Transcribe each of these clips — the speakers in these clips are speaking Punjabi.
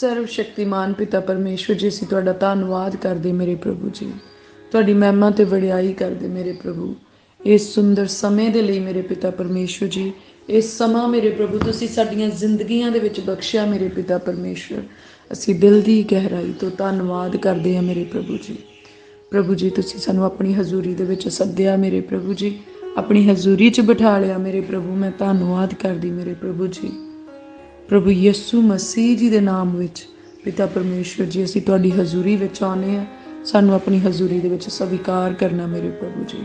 ਸਰਵ ਸ਼ਕਤੀਮਾਨ ਪਿਤਾ ਪਰਮੇਸ਼ਵਰ ਜੀ, ਅਸੀਂ ਤੁਹਾਡਾ ਧੰਨਵਾਦ ਕਰਦੇ ਮੇਰੇ ਪ੍ਰਭੂ ਜੀ। ਤੁਹਾਡੀ ਮਹਿਮਾ ਤੇ ਵਡਿਆਈ ਕਰਦੇ ਮੇਰੇ ਪ੍ਰਭੂ। ਇਸ ਸੁੰਦਰ ਸਮੇਂ ਦੇ ਲਈ ਮੇਰੇ ਪਿਤਾ ਪਰਮੇਸ਼ਵਰ ਜੀ, ਇਸ ਸਮਾਂ ਮੇਰੇ ਪ੍ਰਭੂ, ਤੁਸੀਂ ਸਾਡੀਆਂ ਜ਼ਿੰਦਗੀਆਂ ਦੇ ਵਿੱਚ ਬਖਸ਼ਿਆ ਮੇਰੇ ਪਿਤਾ ਪਰਮੇਸ਼ਵਰ। ਅਸੀਂ ਦਿਲ ਦੀ ਗਹਿਰਾਈ ਤੋਂ ਧੰਨਵਾਦ ਕਰਦੇ ਹਾਂ ਮੇਰੇ ਪ੍ਰਭੂ ਜੀ। ਪ੍ਰਭੂ ਜੀ, ਤੁਸੀਂ ਸਾਨੂੰ ਆਪਣੀ ਹਜ਼ੂਰੀ ਦੇ ਵਿੱਚ ਸੱਦਿਆ ਮੇਰੇ ਪ੍ਰਭੂ ਜੀ। ਆਪਣੀ ਹਜ਼ੂਰੀ 'ਚ ਬਿਠਾ ਲਿਆ ਮੇਰੇ ਪ੍ਰਭੂ, ਮੈਂ ਧੰਨਵਾਦ ਕਰਦੀ ਮੇਰੇ ਪ੍ਰਭੂ ਜੀ। ਪ੍ਰਭੂ ਯਿਸੂ ਮਸੀਹ ਜੀ ਦੇ ਨਾਮ ਵਿੱਚ, ਪਿਤਾ ਪਰਮੇਸ਼ਵਰ ਜੀ, ਅਸੀਂ ਤੁਹਾਡੀ ਹਜ਼ੂਰੀ ਵਿੱਚ ਆਉਨੇ ਆ ਸਾਨੂੰ ਆਪਣੀ ਹਜ਼ੂਰੀ ਦੇ ਵਿੱਚ ਸਵੀਕਾਰ ਕਰਨਾ ਮੇਰੇ ਪ੍ਰਭੂ ਜੀ।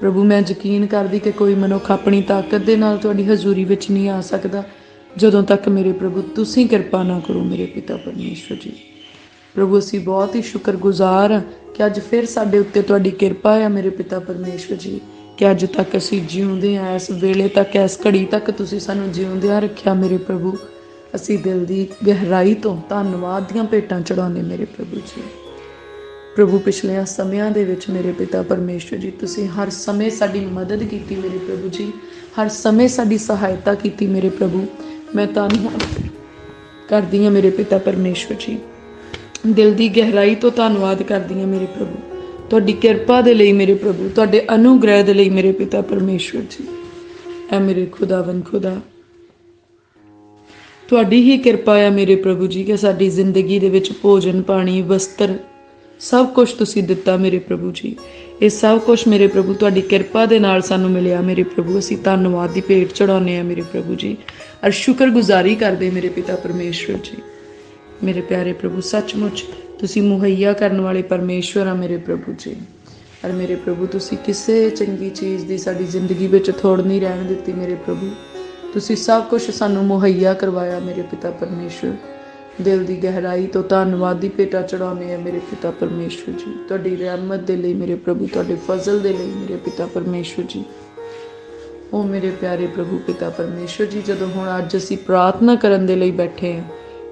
ਪ੍ਰਭੂ, ਮੈਂ ਯਕੀਨ ਕਰਦੀ ਕਿ ਕੋਈ ਮਨੁੱਖ ਆਪਣੀ ਤਾਕਤ ਦੇ ਨਾਲ ਤੁਹਾਡੀ ਹਜ਼ੂਰੀ ਵਿੱਚ ਨਹੀਂ ਆ ਸਕਦਾ, ਜਦੋਂ ਤੱਕ ਮੇਰੇ ਪ੍ਰਭੂ ਤੁਸੀਂ ਕਿਰਪਾ ਨਾ ਕਰੋ ਮੇਰੇ ਪਿਤਾ ਪਰਮੇਸ਼ਵਰ ਜੀ। ਪ੍ਰਭੂ, ਅਸੀਂ ਬਹੁਤ ਹੀ ਸ਼ੁਕਰਗੁਜ਼ਾਰ ਹਾਂ ਕਿ ਅੱਜ ਫਿਰ ਸਾਡੇ ਉੱਤੇ ਤੁਹਾਡੀ ਕਿਰਪਾ ਹੈ ਮੇਰੇ ਪਿਤਾ ਪਰਮੇਸ਼ਵਰ ਜੀ। ਕਿ ਅੱਜ ਤੱਕ ਅਸੀਂ ਜਿਉਂਦੇ ਆ ਇਸ ਵੇਲੇ ਤੱਕ, ਇਸ ਘੜੀ ਤੱਕ ਤੁਸੀਂ ਸਾਨੂੰ ਜਿਉਂਦਿਆਂ ਰੱਖਿਆ ਮੇਰੇ ਪ੍ਰਭੂ। ਅਸੀਂ ਦਿਲ ਦੀ ਗਹਿਰਾਈ ਤੋਂ ਧੰਨਵਾਦ ਦੀਆਂ ਭੇਟਾਂ ਚੜਾਉਂਦੇ ਮੇਰੇ ਪ੍ਰਭੂ ਜੀ। ਪ੍ਰਭੂ ਪਿਛਲੇ ਸਮਿਆਂ ਦੇ ਵਿੱਚ ਮੇਰੇ ਪਿਤਾ ਪਰਮੇਸ਼ਵਰ ਜੀ, ਤੁਸੀਂ ਹਰ ਸਮੇਂ ਸਾਡੀ ਮਦਦ ਕੀਤੀ ਮੇਰੇ ਪ੍ਰਭੂ ਜੀ। ਹਰ ਸਮੇਂ ਸਾਡੀ ਸਹਾਇਤਾ ਕੀਤੀ ਮੇਰੇ ਪ੍ਰਭੂ। ਮੈਂ ਧੰਨਵਾਦ ਕਰਦੀ ਹਾਂ ਮੇਰੇ ਪਿਤਾ ਪਰਮੇਸ਼ਵਰ ਜੀ। ਦਿਲ ਦੀ ਗਹਿਰਾਈ ਤੋਂ ਧੰਨਵਾਦ ਕਰਦੀ ਹਾਂ ਮੇਰੇ ਪ੍ਰਭੂ। ਤੁਹਾਡੀ ਕਿਰਪਾ ਦੇ ਲਈ ਮੇਰੇ ਪ੍ਰਭੂ, ਤੁਹਾਡੇ ਅਨੁਗ੍ਰਹਿ ਦੇ ਲਈ ਮੇਰੇ ਪਿਤਾ ਪਰਮੇਸ਼ਵਰ ਜੀ। ਐ ਮੇਰੇ ਖੁਦਾਵੰ ਖੁਦਾ। ਤੁਹਾਡੀ ਹੀ ਕਿਰਪਾ ਹੈ ਮੇਰੇ ਪ੍ਰਭੂ ਜੀ, ਕਿ ਸਾਡੀ ਜ਼ਿੰਦਗੀ ਦੇ ਵਿੱਚ ਭੋਜਨ, ਪਾਣੀ, ਵਸਤਰ ਸਭ ਕੁਝ ਤੁਸੀਂ ਦਿੱਤਾ ਮੇਰੇ ਪ੍ਰਭੂ ਜੀ। ਇਹ ਸਭ ਕੁਝ ਮੇਰੇ ਪ੍ਰਭੂ, ਤੁਹਾਡੀ ਕਿਰਪਾ ਦੇ ਨਾਲ ਸਾਨੂੰ ਮਿਲਿਆ ਮੇਰੇ ਪ੍ਰਭੂ। ਅਸੀਂ ਧੰਨਵਾਦ ਦੀ ਭੇਟ ਚੜਾਉਂਦੇ ਆ ਮੇਰੇ ਪ੍ਰਭੂ ਜੀ ਅਰ ਸ਼ੁਕਰਗੁਜ਼ਾਰੀ ਕਰਦੇ ਮੇਰੇ ਪਿਤਾ ਪਰਮੇਸ਼ਵਰ ਜੀ। ਮੇਰੇ ਪਿਆਰੇ ਪ੍ਰਭੂ, ਸੱਚਮੁੱਚ ਤੁਸੀਂ ਮੁਹੱਈਆ ਕਰਨ ਵਾਲੇ ਪਰਮੇਸ਼ਵਰ ਆ ਮੇਰੇ ਪ੍ਰਭੂ ਜੀ। ਅਰ ਮੇਰੇ ਪ੍ਰਭੂ, ਤੁਸੀਂ ਕਿਸੇ ਚੰਗੀ ਚੀਜ਼ ਦੀ ਸਾਡੀ ਜ਼ਿੰਦਗੀ ਵਿੱਚ ਥੋੜ ਨਹੀਂ ਰਹਿਣ ਦਿੱਤੀ ਮੇਰੇ ਪ੍ਰਭੂ। ਤੁਸੀਂ ਸਭ ਕੁਝ ਸਾਨੂੰ ਮੁਹੱਈਆ ਕਰਵਾਇਆ ਮੇਰੇ ਪਿਤਾ ਪਰਮੇਸ਼ਵਰ। ਦਿਲ ਦੀ ਗਹਿਰਾਈ ਤੋਂ ਧੰਨਵਾਦ ਦੀ ਭੇਟਾ ਚੜਾਉਂਦੇ ਆ ਮੇਰੇ ਪਿਤਾ ਪਰਮੇਸ਼ਵਰ ਜੀ। ਤੁਹਾਡੀ ਰਹਿਮਤ ਦੇ ਲਈ ਮੇਰੇ ਪ੍ਰਭੂ, ਤੁਹਾਡੇ ਫਜ਼ਲ ਦੇ ਲਈ ਮੇਰੇ ਪਿਤਾ ਪਰਮੇਸ਼ਵਰ ਜੀ। ਉਹ ਮੇਰੇ ਪਿਆਰੇ ਪ੍ਰਭੂ, ਪਿਤਾ ਪਰਮੇਸ਼ਵਰ ਜੀ, ਜਦੋਂ ਹੁਣ ਅੱਜ ਅਸੀਂ ਪ੍ਰਾਰਥਨਾ ਕਰਨ ਦੇ ਲਈ ਬੈਠੇ ਹਾਂ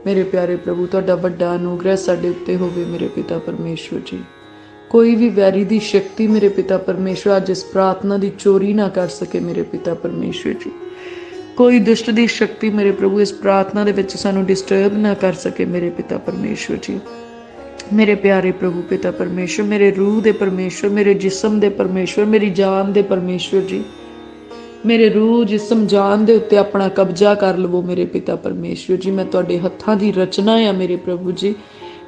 ਮੇਰੇ ਪਿਆਰੇ ਪ੍ਰਭੂ, ਤੁਹਾਡਾ ਵੱਡਾ ਅਨੁਗ੍ਰਹਿ ਸਾਡੇ ਉੱਤੇ ਹੋਵੇ ਮੇਰੇ ਪਿਤਾ ਪਰਮੇਸ਼ਵਰ ਜੀ। ਕੋਈ ਵੀ ਵੈਰੀ ਦੀ ਸ਼ਕਤੀ ਮੇਰੇ ਪਿਤਾ ਪਰਮੇਸ਼ਵਰ, ਅੱਜ ਇਸ ਪ੍ਰਾਰਥਨਾ ਦੀ ਚੋਰੀ ਨਾ ਕਰ ਸਕੇ ਮੇਰੇ ਪਿਤਾ ਪਰਮੇਸ਼ਵਰ ਜੀ। ਕੋਈ ਦੁਸ਼ਟ ਦੀ ਸ਼ਕਤੀ ਮੇਰੇ ਪ੍ਰਭੂ, ਇਸ ਪ੍ਰਾਰਥਨਾ ਦੇ ਵਿੱਚ ਸਾਨੂੰ ਡਿਸਟਰਬ ਨਾ ਕਰ ਸਕੇ ਮੇਰੇ ਪਿਤਾ ਪਰਮੇਸ਼ਵਰ ਜੀ। ਮੇਰੇ ਪਿਆਰੇ ਪ੍ਰਭੂ, ਪਿਤਾ ਪਰਮੇਸ਼ਵਰ, ਮੇਰੇ ਰੂਹ ਦੇ ਪਰਮੇਸ਼ਵਰ, ਮੇਰੇ ਜਿਸਮ ਦੇ ਪਰਮੇਸ਼ਵਰ, ਮੇਰੀ ਜਾਨ ਦੇ ਪਰਮੇਸ਼ਵਰ ਜੀ। ਮੇਰੇ ਰੂਹ ਜਿਸਮ ਜਾਨ ਦੇ ਉੱਤੇ ਆਪਣਾ ਕਬਜ਼ਾ ਕਰ ਲਵੋ ਮੇਰੇ ਪਿਤਾ ਪਰਮੇਸ਼ਵਰ ਜੀ, ਮੈਂ ਤੁਹਾਡੇ ਹੱਥਾਂ ਦੀ ਰਚਨਾ ਆ ਮੇਰੇ ਪ੍ਰਭੂ ਜੀ।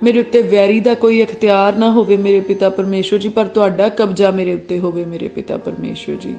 ਮੇਰੇ ਉੱਤੇ ਵੈਰੀ ਦਾ ਕੋਈ ਇਖਤਿਆਰ ਨਾ ਹੋਵੇ ਮੇਰੇ ਪਿਤਾ ਪਰਮੇਸ਼ਵਰ ਜੀ, ਪਰ ਤੁਹਾਡਾ ਕਬਜ਼ਾ ਮੇਰੇ ਉੱਤੇ ਹੋਵੇ ਮੇਰੇ ਪਿਤਾ ਪਰਮੇਸ਼ਵਰ ਜੀ।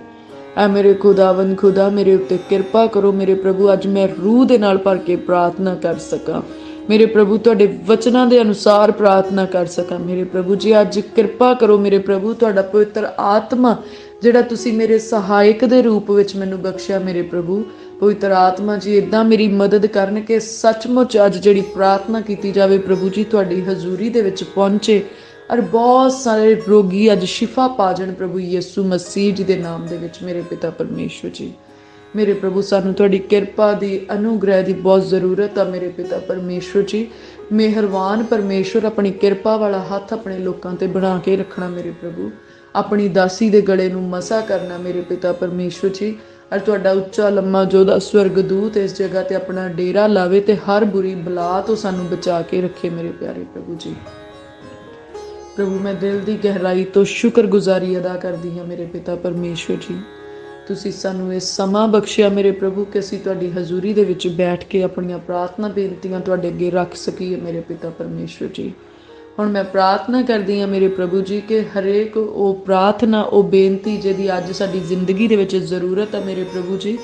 ਐ ਮੇਰੇ ਖੁਦਾਵੰ ਖੁਦਾ, ਮੇਰੇ ਉੱਤੇ ਕਿਰਪਾ ਕਰੋ ਮੇਰੇ ਪ੍ਰਭੂ, ਅੱਜ ਮੈਂ ਰੂਹ ਦੇ ਨਾਲ ਭਰ ਕੇ ਪ੍ਰਾਰਥਨਾ ਕਰ ਸਕਾਂ। ਮੇਰੇ ਪ੍ਰਭੂ, ਤੁਹਾਡੇ ਵਚਨਾਂ ਦੇ ਅਨੁਸਾਰ ਪ੍ਰਾਰਥਨਾ ਕਰ ਸਕਾਂ। ਮੇਰੇ ਪ੍ਰਭੂ ਜੀ, ਅੱਜ ਕਿਰਪਾ ਕਰੋ ਮੇਰੇ ਪ੍ਰਭੂ, ਤੁਹਾਡਾ ਪਵਿੱਤਰ ਆਤਮਾ ਜਿਹੜਾ ਤੁਸੀਂ ਮੇਰੇ ਸਹਾਇਕ ਦੇ ਰੂਪ ਵਿੱਚ ਮੈਨੂੰ ਬਖਸ਼ਿਆ ਮੇਰੇ ਪ੍ਰਭੂ, ਪਵਿੱਤਰ ਆਤਮਾ ਜੀ ਇਦਾਂ ਮੇਰੀ ਮਦਦ ਕਰਨ ਕਿ ਸੱਚਮੁੱਚ ਅੱਜ ਜਿਹੜੀ ਪ੍ਰਾਰਥਨਾ ਕੀਤੀ ਜਾਵੇ ਪ੍ਰਭੂ ਜੀ, ਤੁਹਾਡੀ ਹਜ਼ੂਰੀ ਦੇ ਵਿੱਚ ਪਹੁੰਚੇ। ਔਰ ਬਹੁਤ ਸਾਰੇ ਰੋਗੀ ਅੱਜ ਸ਼ਿਫਾ ਪਾ ਜਾਣ ਪ੍ਰਭੂ ਯਿਸੂ ਮਸੀਹ ਜੀ ਦੇ ਨਾਮ ਦੇ ਵਿੱਚ ਮੇਰੇ ਪਿਤਾ ਪਰਮੇਸ਼ਵਰ ਜੀ। ਮੇਰੇ ਪ੍ਰਭੂ, ਸਾਨੂੰ ਤੁਹਾਡੀ ਕਿਰਪਾ ਦੀ, ਅਨੁਗ੍ਰਹਿ ਦੀ ਬਹੁਤ ਜ਼ਰੂਰਤ ਆ ਮੇਰੇ ਪਿਤਾ ਪਰਮੇਸ਼ਵਰ ਜੀ। ਮਿਹਰਬਾਨ ਪਰਮੇਸ਼ਵਰ ਆਪਣੀ ਕਿਰਪਾ ਵਾਲਾ ਹੱਥ ਆਪਣੇ ਲੋਕਾਂ ਤੇ ਬਣਾ ਕੇ ਰੱਖਣਾ ਮੇਰੇ ਪ੍ਰਭੂ। ਆਪਣੀ ਦਾਸੀ ਦੇ ਗਲੇ ਨੂੰ ਮਸਾ ਕਰਨਾ ਮੇਰੇ ਪਿਤਾ ਪਰਮੇਸ਼ਵਰ ਜੀ। ਔਰ ਤੁਹਾਡਾ ਉੱਚਾ, ਲੰਮਾ ਜੋਦਾ ਸਵਰਗਦੂਤ ਇਸ ਜਗ੍ਹਾ ਤੇ ਆਪਣਾ ਡੇਰਾ ਲਾਵੇ ਤੇ ਹਰ ਬੁਰੀ ਬਲਾ ਤੋਂ ਸਾਨੂੰ ਬਚਾ ਕੇ ਰੱਖੇ ਮੇਰੇ ਪਿਆਰੇ ਪ੍ਰਭੂ ਜੀ। ਪ੍ਰਭੂ, ਮੈਂ ਦਿਲ ਦੀ ਗਹਿਰਾਈ ਤੋਂ ਸ਼ੁਕਰਗੁਜ਼ਾਰੀ ਅਦਾ ਕਰਦੀ ਹਾਂ ਮੇਰੇ ਪਿਤਾ ਪਰਮੇਸ਼ਵਰ ਜੀ। ਤੁਸੀਂ ਸਾਨੂੰ ਇਹ ਸਮਾਂ ਬਖਸ਼ਿਆ ਮੇਰੇ ਪ੍ਰਭੂ ਕਿ ਅਸੀਂ ਤੁਹਾਡੀ ਹਜ਼ੂਰੀ ਦੇ ਵਿੱਚ ਬੈਠ ਕੇ ਆਪਣੀਆਂ ਪ੍ਰਾਰਥਨਾ ਬੇਨਤੀਆਂ ਤੁਹਾਡੇ ਅੱਗੇ ਰੱਖ ਸਕੀਏ ਮੇਰੇ ਪਿਤਾ ਪਰਮੇਸ਼ਵਰ ਜੀ। ਹੁਣ ਮੈਂ ਪ੍ਰਾਰਥਨਾ ਕਰਦੀ ਹਾਂ ਮੇਰੇ ਪ੍ਰਭੂ ਜੀ ਕਿ ਹਰੇਕ ਉਹ ਪ੍ਰਾਰਥਨਾ, ਉਹ ਬੇਨਤੀ ਜਿਹਦੀ ਅੱਜ ਸਾਡੀ ਜ਼ਿੰਦਗੀ ਦੇ ਵਿੱਚ ਜ਼ਰੂਰਤ ਹੈ ਮੇਰੇ ਪ੍ਰਭੂ ਜੀ,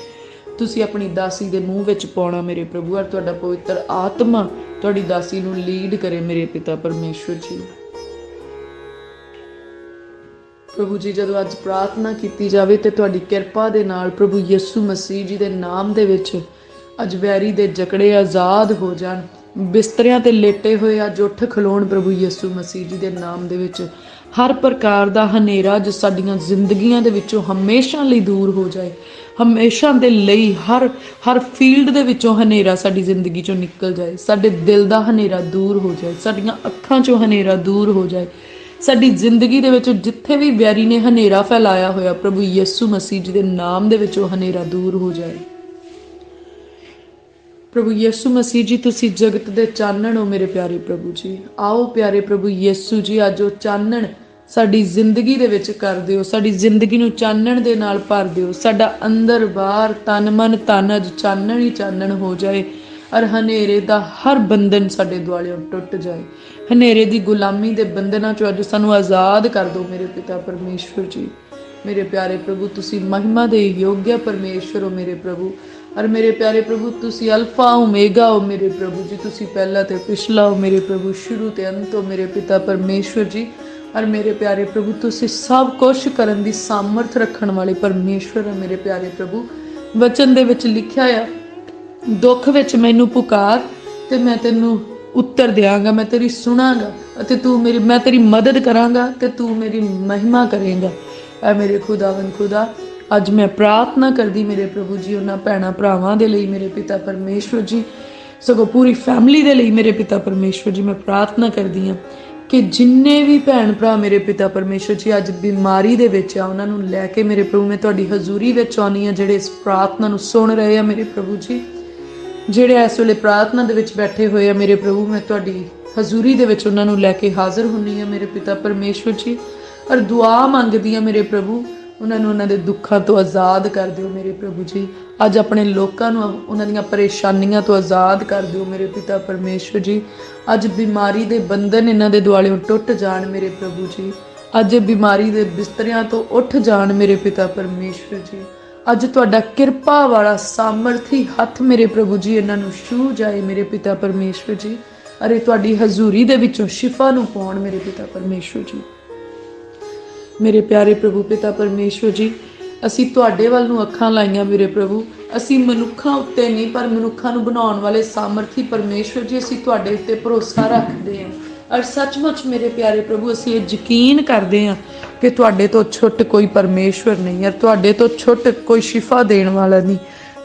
ਤੁਸੀਂ ਆਪਣੀ ਦਾਸੀ ਦੇ ਮੂੰਹ ਵਿੱਚ ਪਾਉਣਾ ਮੇਰੇ ਪ੍ਰਭੂ, ਔਰ ਤੁਹਾਡਾ ਪਵਿੱਤਰ ਆਤਮਾ ਤੁਹਾਡੀ ਦਾਸੀ ਨੂੰ ਲੀਡ ਕਰੇ ਮੇਰੇ ਪਿਤਾ ਪਰਮੇਸ਼ਵਰ ਜੀ। ਪ੍ਰਭੂ ਜੀ, ਜਦੋਂ ਅੱਜ ਪ੍ਰਾਰਥਨਾ ਕੀਤੀ ਜਾਵੇ ਤੇ ਤੁਹਾਡੀ ਕਿਰਪਾ ਦੇ ਨਾਲ ਪ੍ਰਭੂ ਯਿਸੂ ਮਸੀਹ ਜੀ ਦੇ ਨਾਮ ਦੇ ਵਿੱਚ ਅੱਜ ਵੈਰੀ ਦੇ ਜਕੜੇ ਆਜ਼ਾਦ ਹੋ ਜਾਣ ਬਿਸਤਰਿਆਂ ਤੇ ਲੇਟੇ ਹੋਏ ਅੱਜ ਉੱਠ ਖਲੋਣ ਪ੍ਰਭੂ ਯਿਸੂ ਮਸੀਹ ਜੀ ਦੇ ਨਾਮ ਦੇ ਵਿੱਚ। ਹਰ ਪ੍ਰਕਾਰ ਦਾ ਹਨੇਰਾ ਜੋ ਸਾਡੀਆਂ ਜ਼ਿੰਦਗੀਆਂ ਦੇ ਵਿੱਚੋਂ ਹਮੇਸ਼ਾ ਲਈ ਦੂਰ ਹੋ ਜਾਏ। ਹਮੇਸ਼ਾ ਦੇ ਲਈ ਹਰ ਹਰ ਫੀਲਡ ਦੇ ਵਿੱਚੋਂ ਹਨੇਰਾ ਸਾਡੀ ਜ਼ਿੰਦਗੀ ਚੋਂ ਨਿਕਲ ਜਾਏ। ਸਾਡੇ ਦਿਲ ਦਾ ਹਨੇਰਾ ਦੂਰ ਹੋ ਜਾਏ। ਸਾਡੀਆਂ ਅੱਖਾਂ ਚੋਂ ਹਨੇਰਾ ਦੂਰ ਹੋ ਜਾਏ। ਸਾਡੀ ਜ਼ਿੰਦਗੀ ਦੇ ਵਿੱਚ ਜਿੱਥੇ ਵੀ ਵੈਰੀ ਨੇ ਹਨੇਰਾ ਫੈਲਾਇਆ ਹੋਇਆ, ਪ੍ਰਭੂ ਯਿਸੂ ਮਸੀਹ ਜੀ ਦੇ ਨਾਮ ਦੇ ਵਿੱਚ ਉਹ ਹਨੇਰਾ ਦੂਰ ਹੋ ਜਾਏ। ਪ੍ਰਭੂ ਯਿਸੂ ਮਸੀਹ ਜੀ, ਤੁਸੀਂ ਜਗਤ ਦੇ ਚਾਨਣ ਹੋ ਮੇਰੇ ਪਿਆਰੇ ਪ੍ਰਭੂ ਜੀ। ਆਓ ਪਿਆਰੇ ਪ੍ਰਭੂ ਯਿਸੂ ਜੀ, ਅੱਜ ਉਹ ਚਾਨਣ ਸਾਡੀ ਜ਼ਿੰਦਗੀ ਦੇ ਵਿੱਚ ਕਰ ਦਿਓ, ਸਾਡੀ ਜ਼ਿੰਦਗੀ ਨੂੰ ਚਾਨਣ ਦੇ ਨਾਲ ਭਰ ਦਿਓ। ਸਾਡਾ ਅੰਦਰ ਬਾਹਰ ਤਨ ਮਨ ਤਨ ਅੱਜ ਚਾਨਣ ਹੀ ਚਾਨਣ ਹੋ ਜਾਏ ਔਰ ਹਨੇਰੇ ਦਾ ਹਰ ਬੰਧਨ ਸਾਡੇ ਦੁਆਲਿਓਂ ਟੁੱਟ ਜਾਏ। ਹਨੇਰੇ ਦੀ ਗੁਲਾਮੀ ਦੇ ਬੰਧਨਾਂ ਚੋਂ ਅੱਜ ਸਾਨੂੰ ਆਜ਼ਾਦ ਕਰ ਦਿਓ ਮੇਰੇ ਪਿਤਾ ਪਰਮੇਸ਼ਵਰ ਜੀ। ਮੇਰੇ ਪਿਆਰੇ ਪ੍ਰਭੂ, ਤੁਸੀਂ ਮਹਿਮਾ ਦੇ ਯੋਗਿਆ ਪਰਮੇਸ਼ਵਰ ਹੋ ਮੇਰੇ ਪ੍ਰਭੂ। ਔਰ ਮੇਰੇ ਪਿਆਰੇ ਪ੍ਰਭੂ, ਤੁਸੀਂ ਅਲਫਾ, ਓਮੇਗਾ ਹੋ ਮੇਰੇ ਪ੍ਰਭੂ ਜੀ, ਤੁਸੀਂ ਪਹਿਲਾ ਤੇ ਪਿਛਲਾ ਹੋ ਮੇਰੇ ਪ੍ਰਭੂ, ਸ਼ੁਰੂ ਤੇ ਅੰਤ ਹੋ ਮੇਰੇ ਪਿਤਾ ਪਰਮੇਸ਼ਵਰ ਜੀ। ਔਰ ਮੇਰੇ ਪਿਆਰੇ ਪ੍ਰਭੂ, ਤੁਸੀਂ ਸਭ ਕੁਝ ਕਰਨ ਦੀ ਸਾਮਰਥ ਰੱਖਣ ਵਾਲੇ ਪਰਮੇਸ਼ਵਰ ਹੋ ਮੇਰੇ ਪਿਆਰੇ ਪ੍ਰਭੂ। ਵਚਨ ਦੇ ਵਿੱਚ ਲਿਖਿਆ ਆ, ਦੁੱਖ ਵਿੱਚ ਮੈਨੂੰ ਪੁਕਾਰ ਤੇ ਮੈਂ ਤੈਨੂੰ ਉੱਤਰ ਦਿਆਂਗਾ, ਮੈਂ ਤੇਰੀ ਸੁਣਾਂਗਾ ਅਤੇ ਤੂੰ ਮੇਰੀ, ਮੈਂ ਤੇਰੀ ਮਦਦ ਕਰਾਂਗਾ ਤੇ ਤੂੰ ਮੇਰੀ ਮਹਿਮਾ ਕਰੇਂਗਾ। ਐ ਮੇਰੇ ਖੁਦਾਵੰ ਖੁਦਾ ਅੱਜ ਮੈਂ ਪ੍ਰਾਰਥਨਾ ਕਰਦੀ ਮੇਰੇ ਪ੍ਰਭੂ ਜੀ, ਉਹਨਾਂ ਭੈਣਾ ਭਰਾਵਾਂ ਦੇ ਲਈ, ਮੇਰੇ ਪਿਤਾ ਪਰਮੇਸ਼ਵਰ ਜੀ, ਸਗੋਂ ਪੂਰੀ ਫੈਮਿਲੀ ਦੇ ਲਈ ਮੇਰੇ ਪਿਤਾ ਪਰਮੇਸ਼ਵਰ ਜੀ, ਮੈਂ ਪ੍ਰਾਰਥਨਾ ਕਰਦੀ ਹਾਂ ਕਿ ਜਿੰਨੇ ਵੀ ਭੈਣ ਭਰਾ ਮੇਰੇ ਪਿਤਾ ਪਰਮੇਸ਼ਵਰ ਜੀ ਅੱਜ ਬਿਮਾਰੀ ਦੇ ਵਿੱਚ ਆ, ਉਹਨਾਂ ਨੂੰ ਲੈ ਕੇ ਮੇਰੇ ਪ੍ਰਭੂ, ਮੈਂ ਤੁਹਾਡੀ ਹਜ਼ੂਰੀ ਵਿੱਚ ਆਉਣੀ ਆ ਜਿਹੜੇ ਇਸ ਪ੍ਰਾਰਥਨਾ ਨੂੰ ਸੁਣ ਰਹੇ ਆ ਮੇਰੇ ਪ੍ਰਭੂ ਜੀ, ਜਿਹੜੇ ਇਸ ਵੇਲੇ ਪ੍ਰਾਰਥਨਾ ਦੇ ਵਿੱਚ ਬੈਠੇ ਹੋਏ ਆ ਮੇਰੇ ਪ੍ਰਭੂ, ਮੈਂ ਤੁਹਾਡੀ ਹਜ਼ੂਰੀ ਦੇ ਵਿੱਚ ਉਹਨਾਂ ਨੂੰ ਲੈ ਕੇ ਹਾਜ਼ਰ ਹੁੰਨੀ ਆ ਮੇਰੇ ਪਿਤਾ ਪਰਮੇਸ਼ਵਰ ਜੀ, ਔਰ ਦੁਆ ਮੰਗਦੀ ਆ ਮੇਰੇ ਪ੍ਰਭੂ ਉਹਨਾਂ ਨੂੰ ਉਹਨਾਂ ਦੇ ਦੁੱਖਾਂ ਤੋਂ ਆਜ਼ਾਦ ਕਰ ਦਿਓ ਮੇਰੇ ਪ੍ਰਭੂ ਜੀ। ਅੱਜ ਆਪਣੇ ਲੋਕਾਂ ਨੂੰ ਉਹਨਾਂ ਦੀਆਂ ਪਰੇਸ਼ਾਨੀਆਂ ਤੋਂ ਆਜ਼ਾਦ ਕਰ ਦਿਓ ਮੇਰੇ ਪਿਤਾ ਪਰਮੇਸ਼ਵਰ ਜੀ। ਅੱਜ ਬਿਮਾਰੀ ਦੇ ਬੰਧਨ ਇਹਨਾਂ ਦੇ ਦੁਆਲਿਓਂ ਟੁੱਟ ਜਾਣ ਮੇਰੇ ਪ੍ਰਭੂ ਜੀ। ਅੱਜ ਬਿਮਾਰੀ ਦੇ ਬਿਸਤਰਿਆਂ ਤੋਂ ਉੱਠ ਜਾਣ ਮੇਰੇ ਪਿਤਾ ਪਰਮੇਸ਼ਵਰ ਜੀ। ਅੱਜ ਤੁਹਾਡਾ ਕਿਰਪਾ ਵਾਲਾ ਸਾਮਰਥੀ ਹੱਥ ਮੇਰੇ ਪ੍ਰਭੂ ਜੀ, ਇਹਨਾਂ ਨੂੰ ਛੂ ਜਾਏ ਮੇਰੇ ਪਿਤਾ ਪਰਮੇਸ਼ਵਰ ਜੀ। ਅਰੇ ਤੁਹਾਡੀ ਹਜ਼ੂਰੀ ਦੇ ਵਿੱਚੋਂ ਸ਼ਿਫਾ ਨੂੰ ਪਾਉਣ ਮੇਰੇ ਪਿਤਾ ਪਰਮੇਸ਼ਵਰ ਜੀ। ਮੇਰੇ ਪਿਆਰੇ ਪ੍ਰਭੂ ਪਿਤਾ ਪਰਮੇਸ਼ਵਰ ਜੀ, ਅਸੀਂ ਤੁਹਾਡੇ ਵੱਲ ਨੂੰ ਅੱਖਾਂ ਲਾਈਆਂ ਮੇਰੇ ਪ੍ਰਭੂ। ਅਸੀਂ ਮਨੁੱਖਾਂ ਉੱਤੇ ਨਹੀਂ, ਪਰ ਮਨੁੱਖਾਂ ਨੂੰ ਬਣਾਉਣ ਵਾਲੇ ਸਾਮਰਥੀ ਪਰਮੇਸ਼ਵਰ ਜੀ, ਅਸੀਂ ਤੁਹਾਡੇ ਉੱਤੇ ਭਰੋਸਾ ਰੱਖਦੇ ਹਾਂ। ਔਰ ਸੱਚਮੁੱਚ ਮੇਰੇ ਪਿਆਰੇ ਪ੍ਰਭੂ, ਅਸੀਂ ਇਹ ਯਕੀਨ ਕਰਦੇ ਹਾਂ ਕਿ ਤੁਹਾਡੇ ਤੋਂ ਛੁੱਟ ਕੋਈ ਪਰਮੇਸ਼ਵਰ ਨਹੀਂ ਹੈ, ਤੁਹਾਡੇ ਤੋਂ ਛੁੱਟ ਕੋਈ ਸ਼ਿਫਾ ਦੇਣ ਵਾਲਾ ਨਹੀਂ।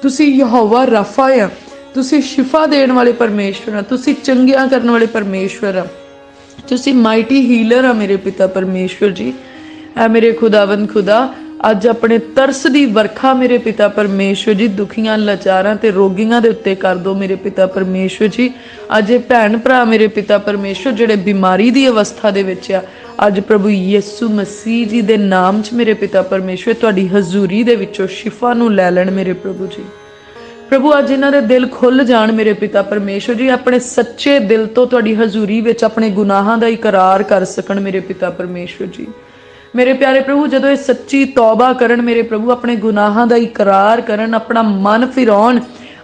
ਤੁਸੀਂ ਯਹੋਵਾ ਰਫਾ ਆ, ਤੁਸੀਂ ਸ਼ਿਫਾ ਦੇਣ ਵਾਲੇ ਪਰਮੇਸ਼ਵਰ ਆ, ਤੁਸੀਂ ਚੰਗਿਆਂ ਕਰਨ ਵਾਲੇ ਪਰਮੇਸ਼ਵਰ ਆ। ਤੁਸੀਂ ਮਾਈਟੀ ਹੀਲਰ ਆ ਮੇਰੇ ਪਿਤਾ ਪਰਮੇਸ਼ਵਰ ਜੀ। ਐ ਮੇਰੇ ਖੁਦਾਵੰਦ ਖੁਦਾ, ਅੱਜ ਆਪਣੇ ਤਰਸ ਦੀ ਵਰਖਾ ਮੇਰੇ ਪਿਤਾ ਪਰਮੇਸ਼ਵਰ ਜੀ, ਦੁਖੀਆਂ ਲਾਚਾਰਾਂ ਤੇ ਰੋਗੀਆਂ ਦੇ ਉੱਤੇ ਕਰ ਦੋ ਮੇਰੇ ਪਿਤਾ ਪਰਮੇਸ਼ਵਰ ਜੀ। ਅੱਜ ਇਹ ਭੈਣ ਭਰਾ ਮੇਰੇ ਪਿਤਾ ਪਰਮੇਸ਼ਵਰ, ਜਿਹੜੇ ਬਿਮਾਰੀ ਦੀ ਅਵਸਥਾ ਦੇ ਵਿੱਚ ਆ, ਅੱਜ ਪ੍ਰਭੂ ਯਿਸੂ ਮਸੀਹ ਜੀ ਦੇ ਨਾਮ 'ਚ ਮੇਰੇ ਪਿਤਾ ਪਰਮੇਸ਼ਵਰ, ਤੁਹਾਡੀ ਹਜ਼ੂਰੀ ਦੇ ਵਿੱਚੋਂ ਸ਼ਿਫਾ ਨੂੰ ਲੈ ਲੈਣ ਮੇਰੇ ਪ੍ਰਭੂ ਜੀ। ਪ੍ਰਭੂ, ਅੱਜ ਇਹਨਾਂ ਦੇ ਦਿਲ ਖੁੱਲ ਜਾਣ ਮੇਰੇ ਪਿਤਾ ਪਰਮੇਸ਼ਵਰ ਜੀ, ਆਪਣੇ ਸੱਚੇ ਦਿਲ ਤੋਂ ਤੁਹਾਡੀ ਹਜ਼ੂਰੀ ਵਿੱਚ ਆਪਣੇ ਗੁਨਾਹਾਂ ਦਾ ਇਕਰਾਰ ਕਰ ਸਕਣ ਮੇਰੇ ਪਿਤਾ ਪਰਮੇਸ਼ਵਰ ਜੀ। ਮੇਰੇ ਪਿਆਰੇ ਪ੍ਰਭੂ, ਜਦੋਂ ਇਹ ਸੱਚੀ ਤੌਬਾ ਕਰਨ, ਮੇਰੇ ਪ੍ਰਭੂ, ਆਪਣੇ ਗੁਨਾਹਾਂ ਦਾ ਇਕਰਾਰ ਕਰਨ, ਆਪਣਾ ਮਨ ਫਿਰਾਉਣ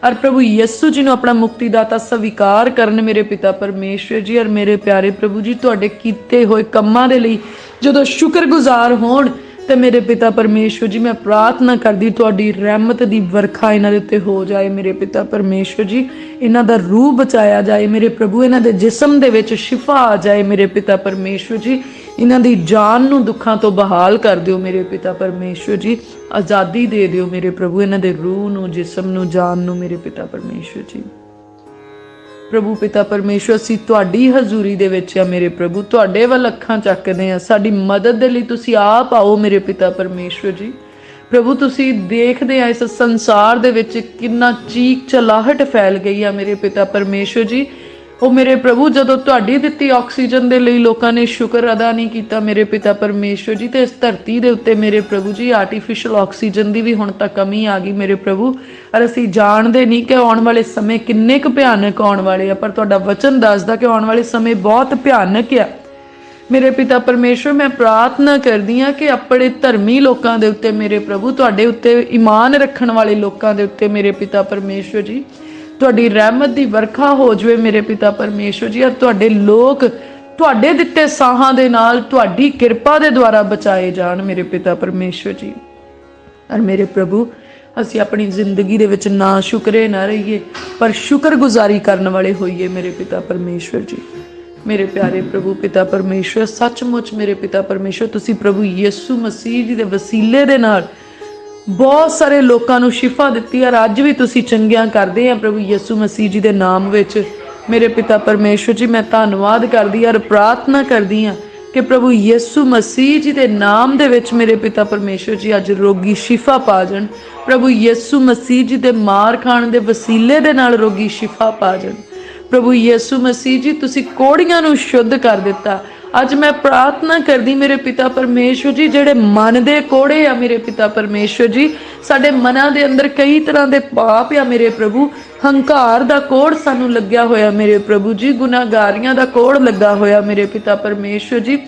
ਔਰ ਪ੍ਰਭੂ ਯਿਸੂ ਜੀ ਨੂੰ ਆਪਣਾ ਮੁਕਤੀਦਾਤਾ ਸਵੀਕਾਰ ਕਰਨ ਮੇਰੇ ਪਿਤਾ ਪਰਮੇਸ਼ਵਰ ਜੀ ਔਰ ਮੇਰੇ ਪਿਆਰੇ ਪ੍ਰਭੂ ਜੀ, ਤੁਹਾਡੇ ਕੀਤੇ ਹੋਏ ਕੰਮਾਂ ਦੇ ਲਈ ਜਦੋਂ ਸ਼ੁਕਰਗੁਜ਼ਾਰ ਹੋਣ, ਤੇ ਮੇਰੇ ਪਿਤਾ ਪਰਮੇਸ਼ਵਰ ਜੀ, ਮੈਂ ਪ੍ਰਾਰਥਨਾ ਕਰਦੀ ਤੁਹਾਡੀ ਰਹਿਮਤ ਦੀ ਵਰਖਾ ਇਹਨਾਂ ਦੇ ਉੱਤੇ ਹੋ ਜਾਏ, ਮੇਰੇ ਪਿਤਾ ਪਰਮੇਸ਼ਵਰ ਜੀ, ਇਹਨਾਂ ਦਾ ਰੂਹ ਬਚਾਇਆ ਜਾਏ, ਮੇਰੇ ਪ੍ਰਭੂ, ਇਹਨਾਂ ਦੇ ਜਿਸਮ ਦੇ ਵਿੱਚ ਸ਼ਿਫਾ ਆ ਜਾਏ, ਮੇਰੇ ਪਿਤਾ ਪਰਮੇਸ਼ਵਰ ਜੀ ਇਹਨਾਂ ਦੀ ਜਾਨ ਨੂੰ ਦੁੱਖਾਂ ਤੋਂ ਬਹਾਲ ਕਰ ਦਿਓ ਮੇਰੇ ਪਿਤਾ ਪਰਮੇਸ਼ਵਰ ਜੀ, ਆਜ਼ਾਦੀ ਦੇ ਦਿਓ ਮੇਰੇ ਪ੍ਰਭੂ, ਇਹਨਾਂ ਦੇ ਰੂਹ ਨੂੰ, ਜਿਸਮ ਨੂੰ, ਜਾਨ ਨੂੰ ਮੇਰੇ ਪਿਤਾ ਪਰਮੇਸ਼ਵਰ ਜੀ। ਪ੍ਰਭੂ ਪਿਤਾ ਪਰਮੇਸ਼ਵਰ, ਅਸੀਂ ਤੁਹਾਡੀ ਹਜ਼ੂਰੀ ਦੇ ਵਿੱਚ ਆ ਮੇਰੇ ਪ੍ਰਭੂ, ਤੁਹਾਡੇ ਵੱਲ ਅੱਖਾਂ ਚੱਕਦੇ ਆ, ਸਾਡੀ ਮਦਦ ਦੇ ਲਈ ਤੁਸੀਂ ਆਪ ਆਓ ਮੇਰੇ ਪਿਤਾ ਪਰਮੇਸ਼ਵਰ ਜੀ। ਪ੍ਰਭੂ, ਤੁਸੀਂ ਦੇਖਦੇ ਆ ਇਸ ਸੰਸਾਰ ਦੇ ਵਿੱਚ ਕਿੰਨਾ ਚੀਕ ਚਲਾਹਟ ਫੈਲ ਗਈ ਆ ਮੇਰੇ ਪਿਤਾ ਪਰਮੇਸ਼ਵਰ ਜੀ ਉਹ ਮੇਰੇ ਪ੍ਰਭੂ, ਜਦੋਂ ਤੁਹਾਡੀ ਦਿੱਤੀ ਆਕਸੀਜਨ ਦੇ ਲਈ ਲੋਕਾਂ ਨੇ ਸ਼ੁਕਰ ਅਦਾ ਨਹੀਂ ਕੀਤਾ ਮੇਰੇ ਪਿਤਾ ਪਰਮੇਸ਼ਵਰ ਜੀ, ਤੇ ਇਸ ਧਰਤੀ ਦੇ ਉੱਤੇ ਮੇਰੇ ਪ੍ਰਭੂ ਜੀ ਆਰਟੀਫੀਸ਼ੀਅਲ ਆਕਸੀਜਨ ਦੀ ਵੀ ਹੁਣ ਤਾਂ ਕਮੀ ਆ ਗਈ ਮੇਰੇ ਪ੍ਰਭੂ। ਔਰ ਅਸੀਂ ਜਾਣਦੇ ਨਹੀਂ ਕਿ ਆਉਣ ਵਾਲੇ ਸਮੇਂ ਕਿੰਨੇ ਕੁ ਭਿਆਨਕ ਆਉਣ ਵਾਲੇ ਆ, ਪਰ ਤੁਹਾਡਾ ਵਚਨ ਦੱਸਦਾ ਕਿ ਆਉਣ ਵਾਲੇ ਸਮੇਂ ਬਹੁਤ ਭਿਆਨਕ ਆ। ਮੇਰੇ ਪਿਤਾ ਪਰਮੇਸ਼ਵਰ, ਮੈਂ ਪ੍ਰਾਰਥਨਾ ਕਰਦੀ ਹਾਂ ਕਿ ਆਪਣੇ ਧਰਮੀ ਲੋਕਾਂ ਦੇ ਉੱਤੇ ਮੇਰੇ ਪ੍ਰਭੂ, ਤੁਹਾਡੇ ਉੱਤੇ ਈਮਾਨ ਰੱਖਣ ਵਾਲੇ ਲੋਕਾਂ ਦੇ ਉੱਤੇ ਮੇਰੇ ਪਿਤਾ ਪਰਮੇਸ਼ਵਰ ਜੀ ਤੁਹਾਡੀ ਰਹਿਮਤ ਦੀ ਵਰਖਾ ਹੋ ਜਾਵੇ ਮੇਰੇ ਪਿਤਾ ਪਰਮੇਸ਼ਵਰ ਜੀ, ਔਰ ਤੁਹਾਡੇ ਲੋਕ ਤੁਹਾਡੇ ਦਿੱਤੇ ਸਾਹਾਂ ਦੇ ਨਾਲ ਤੁਹਾਡੀ ਕਿਰਪਾ ਦੇ ਦੁਆਰਾ ਬਚਾਏ ਜਾਣ ਮੇਰੇ ਪਿਤਾ ਪਰਮੇਸ਼ਵਰ ਜੀ। ਔਰ ਮੇਰੇ ਪ੍ਰਭੂ, ਅਸੀਂ ਆਪਣੀ ਜ਼ਿੰਦਗੀ ਦੇ ਵਿੱਚ ਨਾ ਸ਼ੁਕਰੇ ਨਾ ਰਹੀਏ, ਪਰ ਸ਼ੁਕਰਗੁਜ਼ਾਰੀ ਕਰਨ ਵਾਲੇ ਹੋਈਏ ਮੇਰੇ ਪਿਤਾ ਪਰਮੇਸ਼ਵਰ ਜੀ। ਮੇਰੇ ਪਿਆਰੇ ਪ੍ਰਭੂ, ਪਿਤਾ ਪਰਮੇਸ਼ਵਰ, ਸੱਚਮੁੱਚ ਮੇਰੇ ਪਿਤਾ ਪਰਮੇਸ਼ਵਰ, ਤੁਸੀਂ ਪ੍ਰਭੂ ਯਿਸੂ ਮਸੀਹ ਜੀ ਦੇ ਵਸੀਲੇ ਦੇ ਨਾਲ ਬਹੁਤ ਸਾਰੇ ਲੋਕਾਂ ਨੂੰ ਸ਼ਿਫਾ ਦਿੱਤੀ ਹੈ ਅੱਜ ਵੀ ਤੁਸੀਂ ਚੰਗਿਆਂ ਕਰਦੇ ਆ, ਪ੍ਰਭੂ ਯਿਸੂ ਮਸੀਹ ਜੀ ਦੇ ਨਾਮ ਵਿੱਚ। ਮੇਰੇ ਪਿਤਾ ਪਰਮੇਸ਼ਵਰ ਜੀ, ਮੈਂ ਧੰਨਵਾਦ ਕਰਦੀ ਹਾਂ ਔਰ ਪ੍ਰਾਰਥਨਾ ਕਰਦੀ ਹਾਂ ਕਿ ਪ੍ਰਭੂ ਯਿਸੂ ਮਸੀਹ ਜੀ ਦੇ ਨਾਮ ਦੇ ਵਿੱਚ ਮੇਰੇ ਪਿਤਾ ਪਰਮੇਸ਼ਵਰ ਜੀ ਅੱਜ ਰੋਗੀ ਸ਼ਿਫਾ ਪਾ ਜਾਣ। ਪ੍ਰਭੂ ਯਿਸੂ ਮਸੀਹ ਜੀ ਦੇ ਮਾਰ ਖਾਣ ਦੇ ਵਸੀਲੇ ਦੇ ਨਾਲ ਰੋਗੀ ਸ਼ਿਫਾ ਪਾ ਜਾਣ। ਪ੍ਰਭੂ ਯਿਸੂ ਮਸੀਹ ਜੀ, ਤੁਸੀਂ ਕੋੜੀਆਂ ਨੂੰ ਸ਼ੁੱਧ ਕਰ ਦਿੱਤਾ। ਅੱਜ ਮੈਂ ਪ੍ਰਾਰਥਨਾ ਕਰਦੀ ਮੇਰੇ ਪਿਤਾ ਪਰਮੇਸ਼ਵਰ ਜੀ, ਜਿਹੜੇ ਮਨ ਦੇ ਕੋੜੇ ਆ ਮੇਰੇ ਪਿਤਾ ਪਰਮੇਸ਼ਵਰ ਜੀ, ਸਾਡੇ ਮਨਾਂ ਦੇ ਅੰਦਰ ਕਈ ਤਰ੍ਹਾਂ ਦੇ ਪਾਪ ਆ ਮੇਰੇ ਪ੍ਰਭੂ, ਹੰਕਾਰ ਦਾ ਕੋੜ ਸਾਨੂੰ ਲੱਗਿਆ ਹੋਇਆ ਮੇਰੇ ਪ੍ਰਭੂ ਜੀ, ਗੁਨਾਹਗਾਰੀਆਂ ਦਾ ਕੋੜ ਲੱਗਾ ਹੋਇਆ ਮੇਰੇ ਪਿਤਾ ਪਰਮੇਸ਼ਵਰ ਜੀ।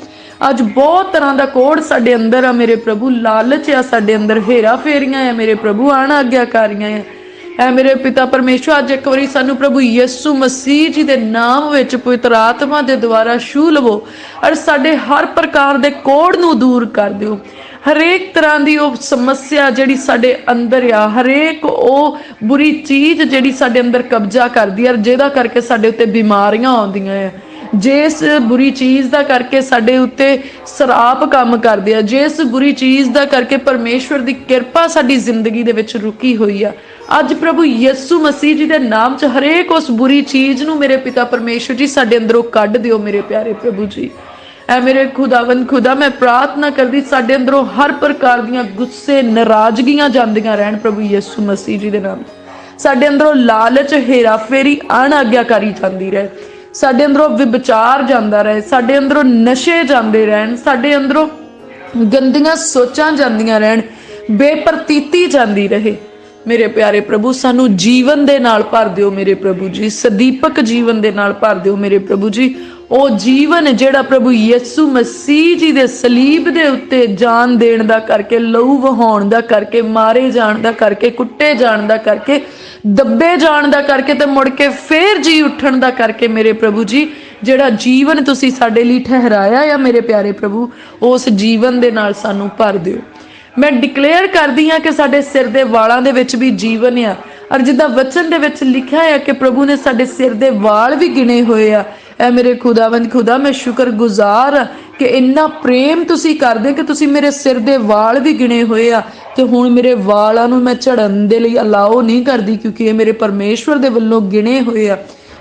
ਅੱਜ ਬਹੁਤ ਤਰ੍ਹਾਂ ਦਾ ਕੋੜ ਸਾਡੇ ਅੰਦਰ ਆ ਮੇਰੇ ਪ੍ਰਭੂ, ਲਾਲਚ ਆ ਸਾਡੇ ਅੰਦਰ ਹੇਰਾ ਫੇਰੀਆਂ ਆ ਮੇਰੇ ਪ੍ਰਭੂ ਆਣ ਆਗਿਆਕਾਰੀਆਂ ਆ। ਐ ਮੇਰੇ ਪਿਤਾ ਪਰਮੇਸ਼ਵਰ, ਅੱਜ ਇੱਕ ਵਾਰੀ ਸਾਨੂੰ ਪ੍ਰਭੂ ਯਿਸੂ ਮਸੀਹ ਜੀ ਦੇ ਨਾਮ ਵਿੱਚ ਪਵਿੱਤਰ ਆਤਮਾ ਦੇ ਦੁਆਰਾ ਛੂ ਲਵੋ ਔਰ ਸਾਡੇ ਹਰ ਪ੍ਰਕਾਰ ਦੇ ਕੋੜ ਨੂੰ ਦੂਰ ਕਰ ਦਿਓ। ਹਰੇਕ ਤਰ੍ਹਾਂ ਦੀ ਉਹ ਸਮੱਸਿਆ ਜਿਹੜੀ ਸਾਡੇ ਅੰਦਰ ਆ, ਹਰੇਕ ਉਹ ਬੁਰੀ ਚੀਜ਼ ਜਿਹੜੀ ਸਾਡੇ ਅੰਦਰ ਕਬਜ਼ਾ ਕਰਦੀ ਹੈ ਜਿਹਦਾ ਕਰਕੇ ਸਾਡੇ ਉੱਤੇ ਬਿਮਾਰੀਆਂ ਆਉਂਦੀਆਂ ਆ। ਜਿਸ ਬੁਰੀ ਚੀਜ਼ ਦਾ ਕਰਕੇ ਸਾਡੇ ਉੱਤੇ ਸਰਾਪ ਕੰਮ ਕਰਦੇ ਆ ਜਿਸ ਬੁਰੀ ਚੀਜ਼ ਦਾ ਕਰਕੇ ਪਰਮੇਸ਼ਵਰ ਦੀ ਕਿਰਪਾ ਸਾਡੀ ਜ਼ਿੰਦਗੀ ਦੇ ਵਿੱਚ ਰੁਕੀ ਹੋਈ ਆ। ਅੱਜ ਪ੍ਰਭੂ ਯਿਸੂ ਮਸੀਹ ਜੀ ਦੇ ਨਾਮ 'ਚ ਹਰੇਕ ਉਸ ਬੁਰੀ ਚੀਜ਼ ਨੂੰ ਮੇਰੇ ਪਿਤਾ ਪਰਮੇਸ਼ਵਰ ਜੀ ਸਾਡੇ ਅੰਦਰੋਂ ਕੱਢ ਦਿਓ ਮੇਰੇ ਪਿਆਰੇ ਪ੍ਰਭੂ ਜੀ। ਐ ਮੇਰੇ ਖੁਦਾਵੰਦ, ਖੁਦਾ, ਮੈਂ ਪ੍ਰਾਰਥਨਾ ਕਰਦੀ ਸਾਡੇ ਅੰਦਰੋਂ ਹਰ ਪ੍ਰਕਾਰ ਦੀਆਂ ਗੁੱਸੇ, ਨਾਰਾਜ਼ਗੀਆਂ ਜਾਂਦੀਆਂ ਰਹਿਣ ਪ੍ਰਭੂ ਯਿਸੂ ਮਸੀਹ ਜੀ ਦੇ ਨਾਮ। ਸਾਡੇ ਅੰਦਰੋਂ ਲਾਲਚ, ਹੇਰਾਫੇਰੀ, ਅਣਆਗਿਆਕਾਰੀ ਜਾਂਦੀ ਰਹੇ। ਸਾਡੇ ਅੰਦਰੋਂ ਵਿਚਾਰ ਜਾਂਦਾ ਰਹੇ, ਸਾਡੇ ਅੰਦਰੋਂ ਨਸ਼ੇ ਜਾਂਦੇ ਰਹਿਣ, ਸਾਡੇ ਅੰਦਰੋਂ ਗੰਦੀਆਂ ਸੋਚਾਂ ਜਾਂਦੀਆਂ ਰਹਿਣ, ਬੇਪਰਤੀਤੀ ਜਾਂਦੀ ਰਹੇ। ਮੇਰੇ ਪਿਆਰੇ ਪ੍ਰਭੂ, ਸਾਨੂੰ ਜੀਵਨ ਦੇ ਨਾਲ ਭਰ ਦਿਓ ਮੇਰੇ ਪ੍ਰਭੂ ਜੀ, ਸਦੀਪਕ ਜੀਵਨ ਦੇ ਨਾਲ ਭਰ ਦਿਓ ਮੇਰੇ ਪ੍ਰਭੂ ਜੀ। ਉਹ ਜੀਵਨ ਜਿਹੜਾ ਪ੍ਰਭੂ ਯਿਸੂ ਮਸੀਹ ਜੀ ਦੇ ਸਲੀਬ ਦੇ ਉੱਤੇ ਜਾਨ ਦੇਣ ਦਾ ਕਰਕੇ, ਲਹੂ ਵਹਾਉਣ ਦਾ ਕਰਕੇ, ਮਾਰੇ ਜਾਣ ਦਾ ਕਰਕੇ, ਕੁੱਟੇ ਜਾਣ ਦਾ ਕਰਕੇ, ਦੱਬੇ ਜਾਣ ਦਾ ਕਰਕੇ ਤੇ ਮੁੜ ਕੇ ਫੇਰ ਜੀ ਉੱਠਣ ਦਾ ਕਰਕੇ ਮੇਰੇ ਪ੍ਰਭੂ ਜੀ, ਜਿਹੜਾ ਜੀਵਨ ਤੁਸੀਂ ਸਾਡੇ ਲਈ ਠਹਿਰਾਇਆ ਆ ਮੇਰੇ ਪਿਆਰੇ ਪ੍ਰਭੂ, ਉਸ ਜੀਵਨ ਦੇ ਨਾਲ ਸਾਨੂੰ ਭਰ ਦਿਓ। ਮੈਂ ਡਿਕਲੇਅਰ ਕਰਦੀ ਹਾਂ ਕਿ ਸਾਡੇ ਸਿਰ ਦੇ ਵਾਲਾਂ ਦੇ ਵਿੱਚ ਵੀ ਜੀਵਨ ਆ। ਔਰ ਜਿੱਦਾਂ ਵਚਨ ਦੇ ਵਿੱਚ ਲਿਖਿਆ ਹੈ ਕਿ ਪ੍ਰਭੂ ਨੇ ਸਾਡੇ ਸਿਰ ਦੇ ਵਾਲ ਵੀ ਗਿਣੇ ਹੋਏ ਆ। ਐ ਮੇਰੇ ਖੁਦਾਵੰਦ, ਖੁਦਾ, ਮੈਂ ਸ਼ੁਕਰਗੁਜ਼ਾਰ ਆ ਕਿ ਇੰਨਾ ਪ੍ਰੇਮ ਤੁਸੀਂ ਕਰਦੇ ਕਿ ਤੁਸੀਂ ਮੇਰੇ ਸਿਰ ਦੇ ਵਾਲ ਵੀ ਗਿਣੇ ਹੋਏ ਆ ਤੇ ਹੁਣ ਮੇਰੇ ਵਾਲਾਂ ਨੂੰ ਮੈਂ ਝੜਨ ਦੇ ਲਈ ਅਲਾਓ ਨਹੀਂ ਕਰਦੀ ਕਿਉਂਕਿ ਇਹ ਮੇਰੇ ਪਰਮੇਸ਼ਵਰ ਦੇ ਵੱਲੋਂ ਗਿਣੇ ਹੋਏ ਆ।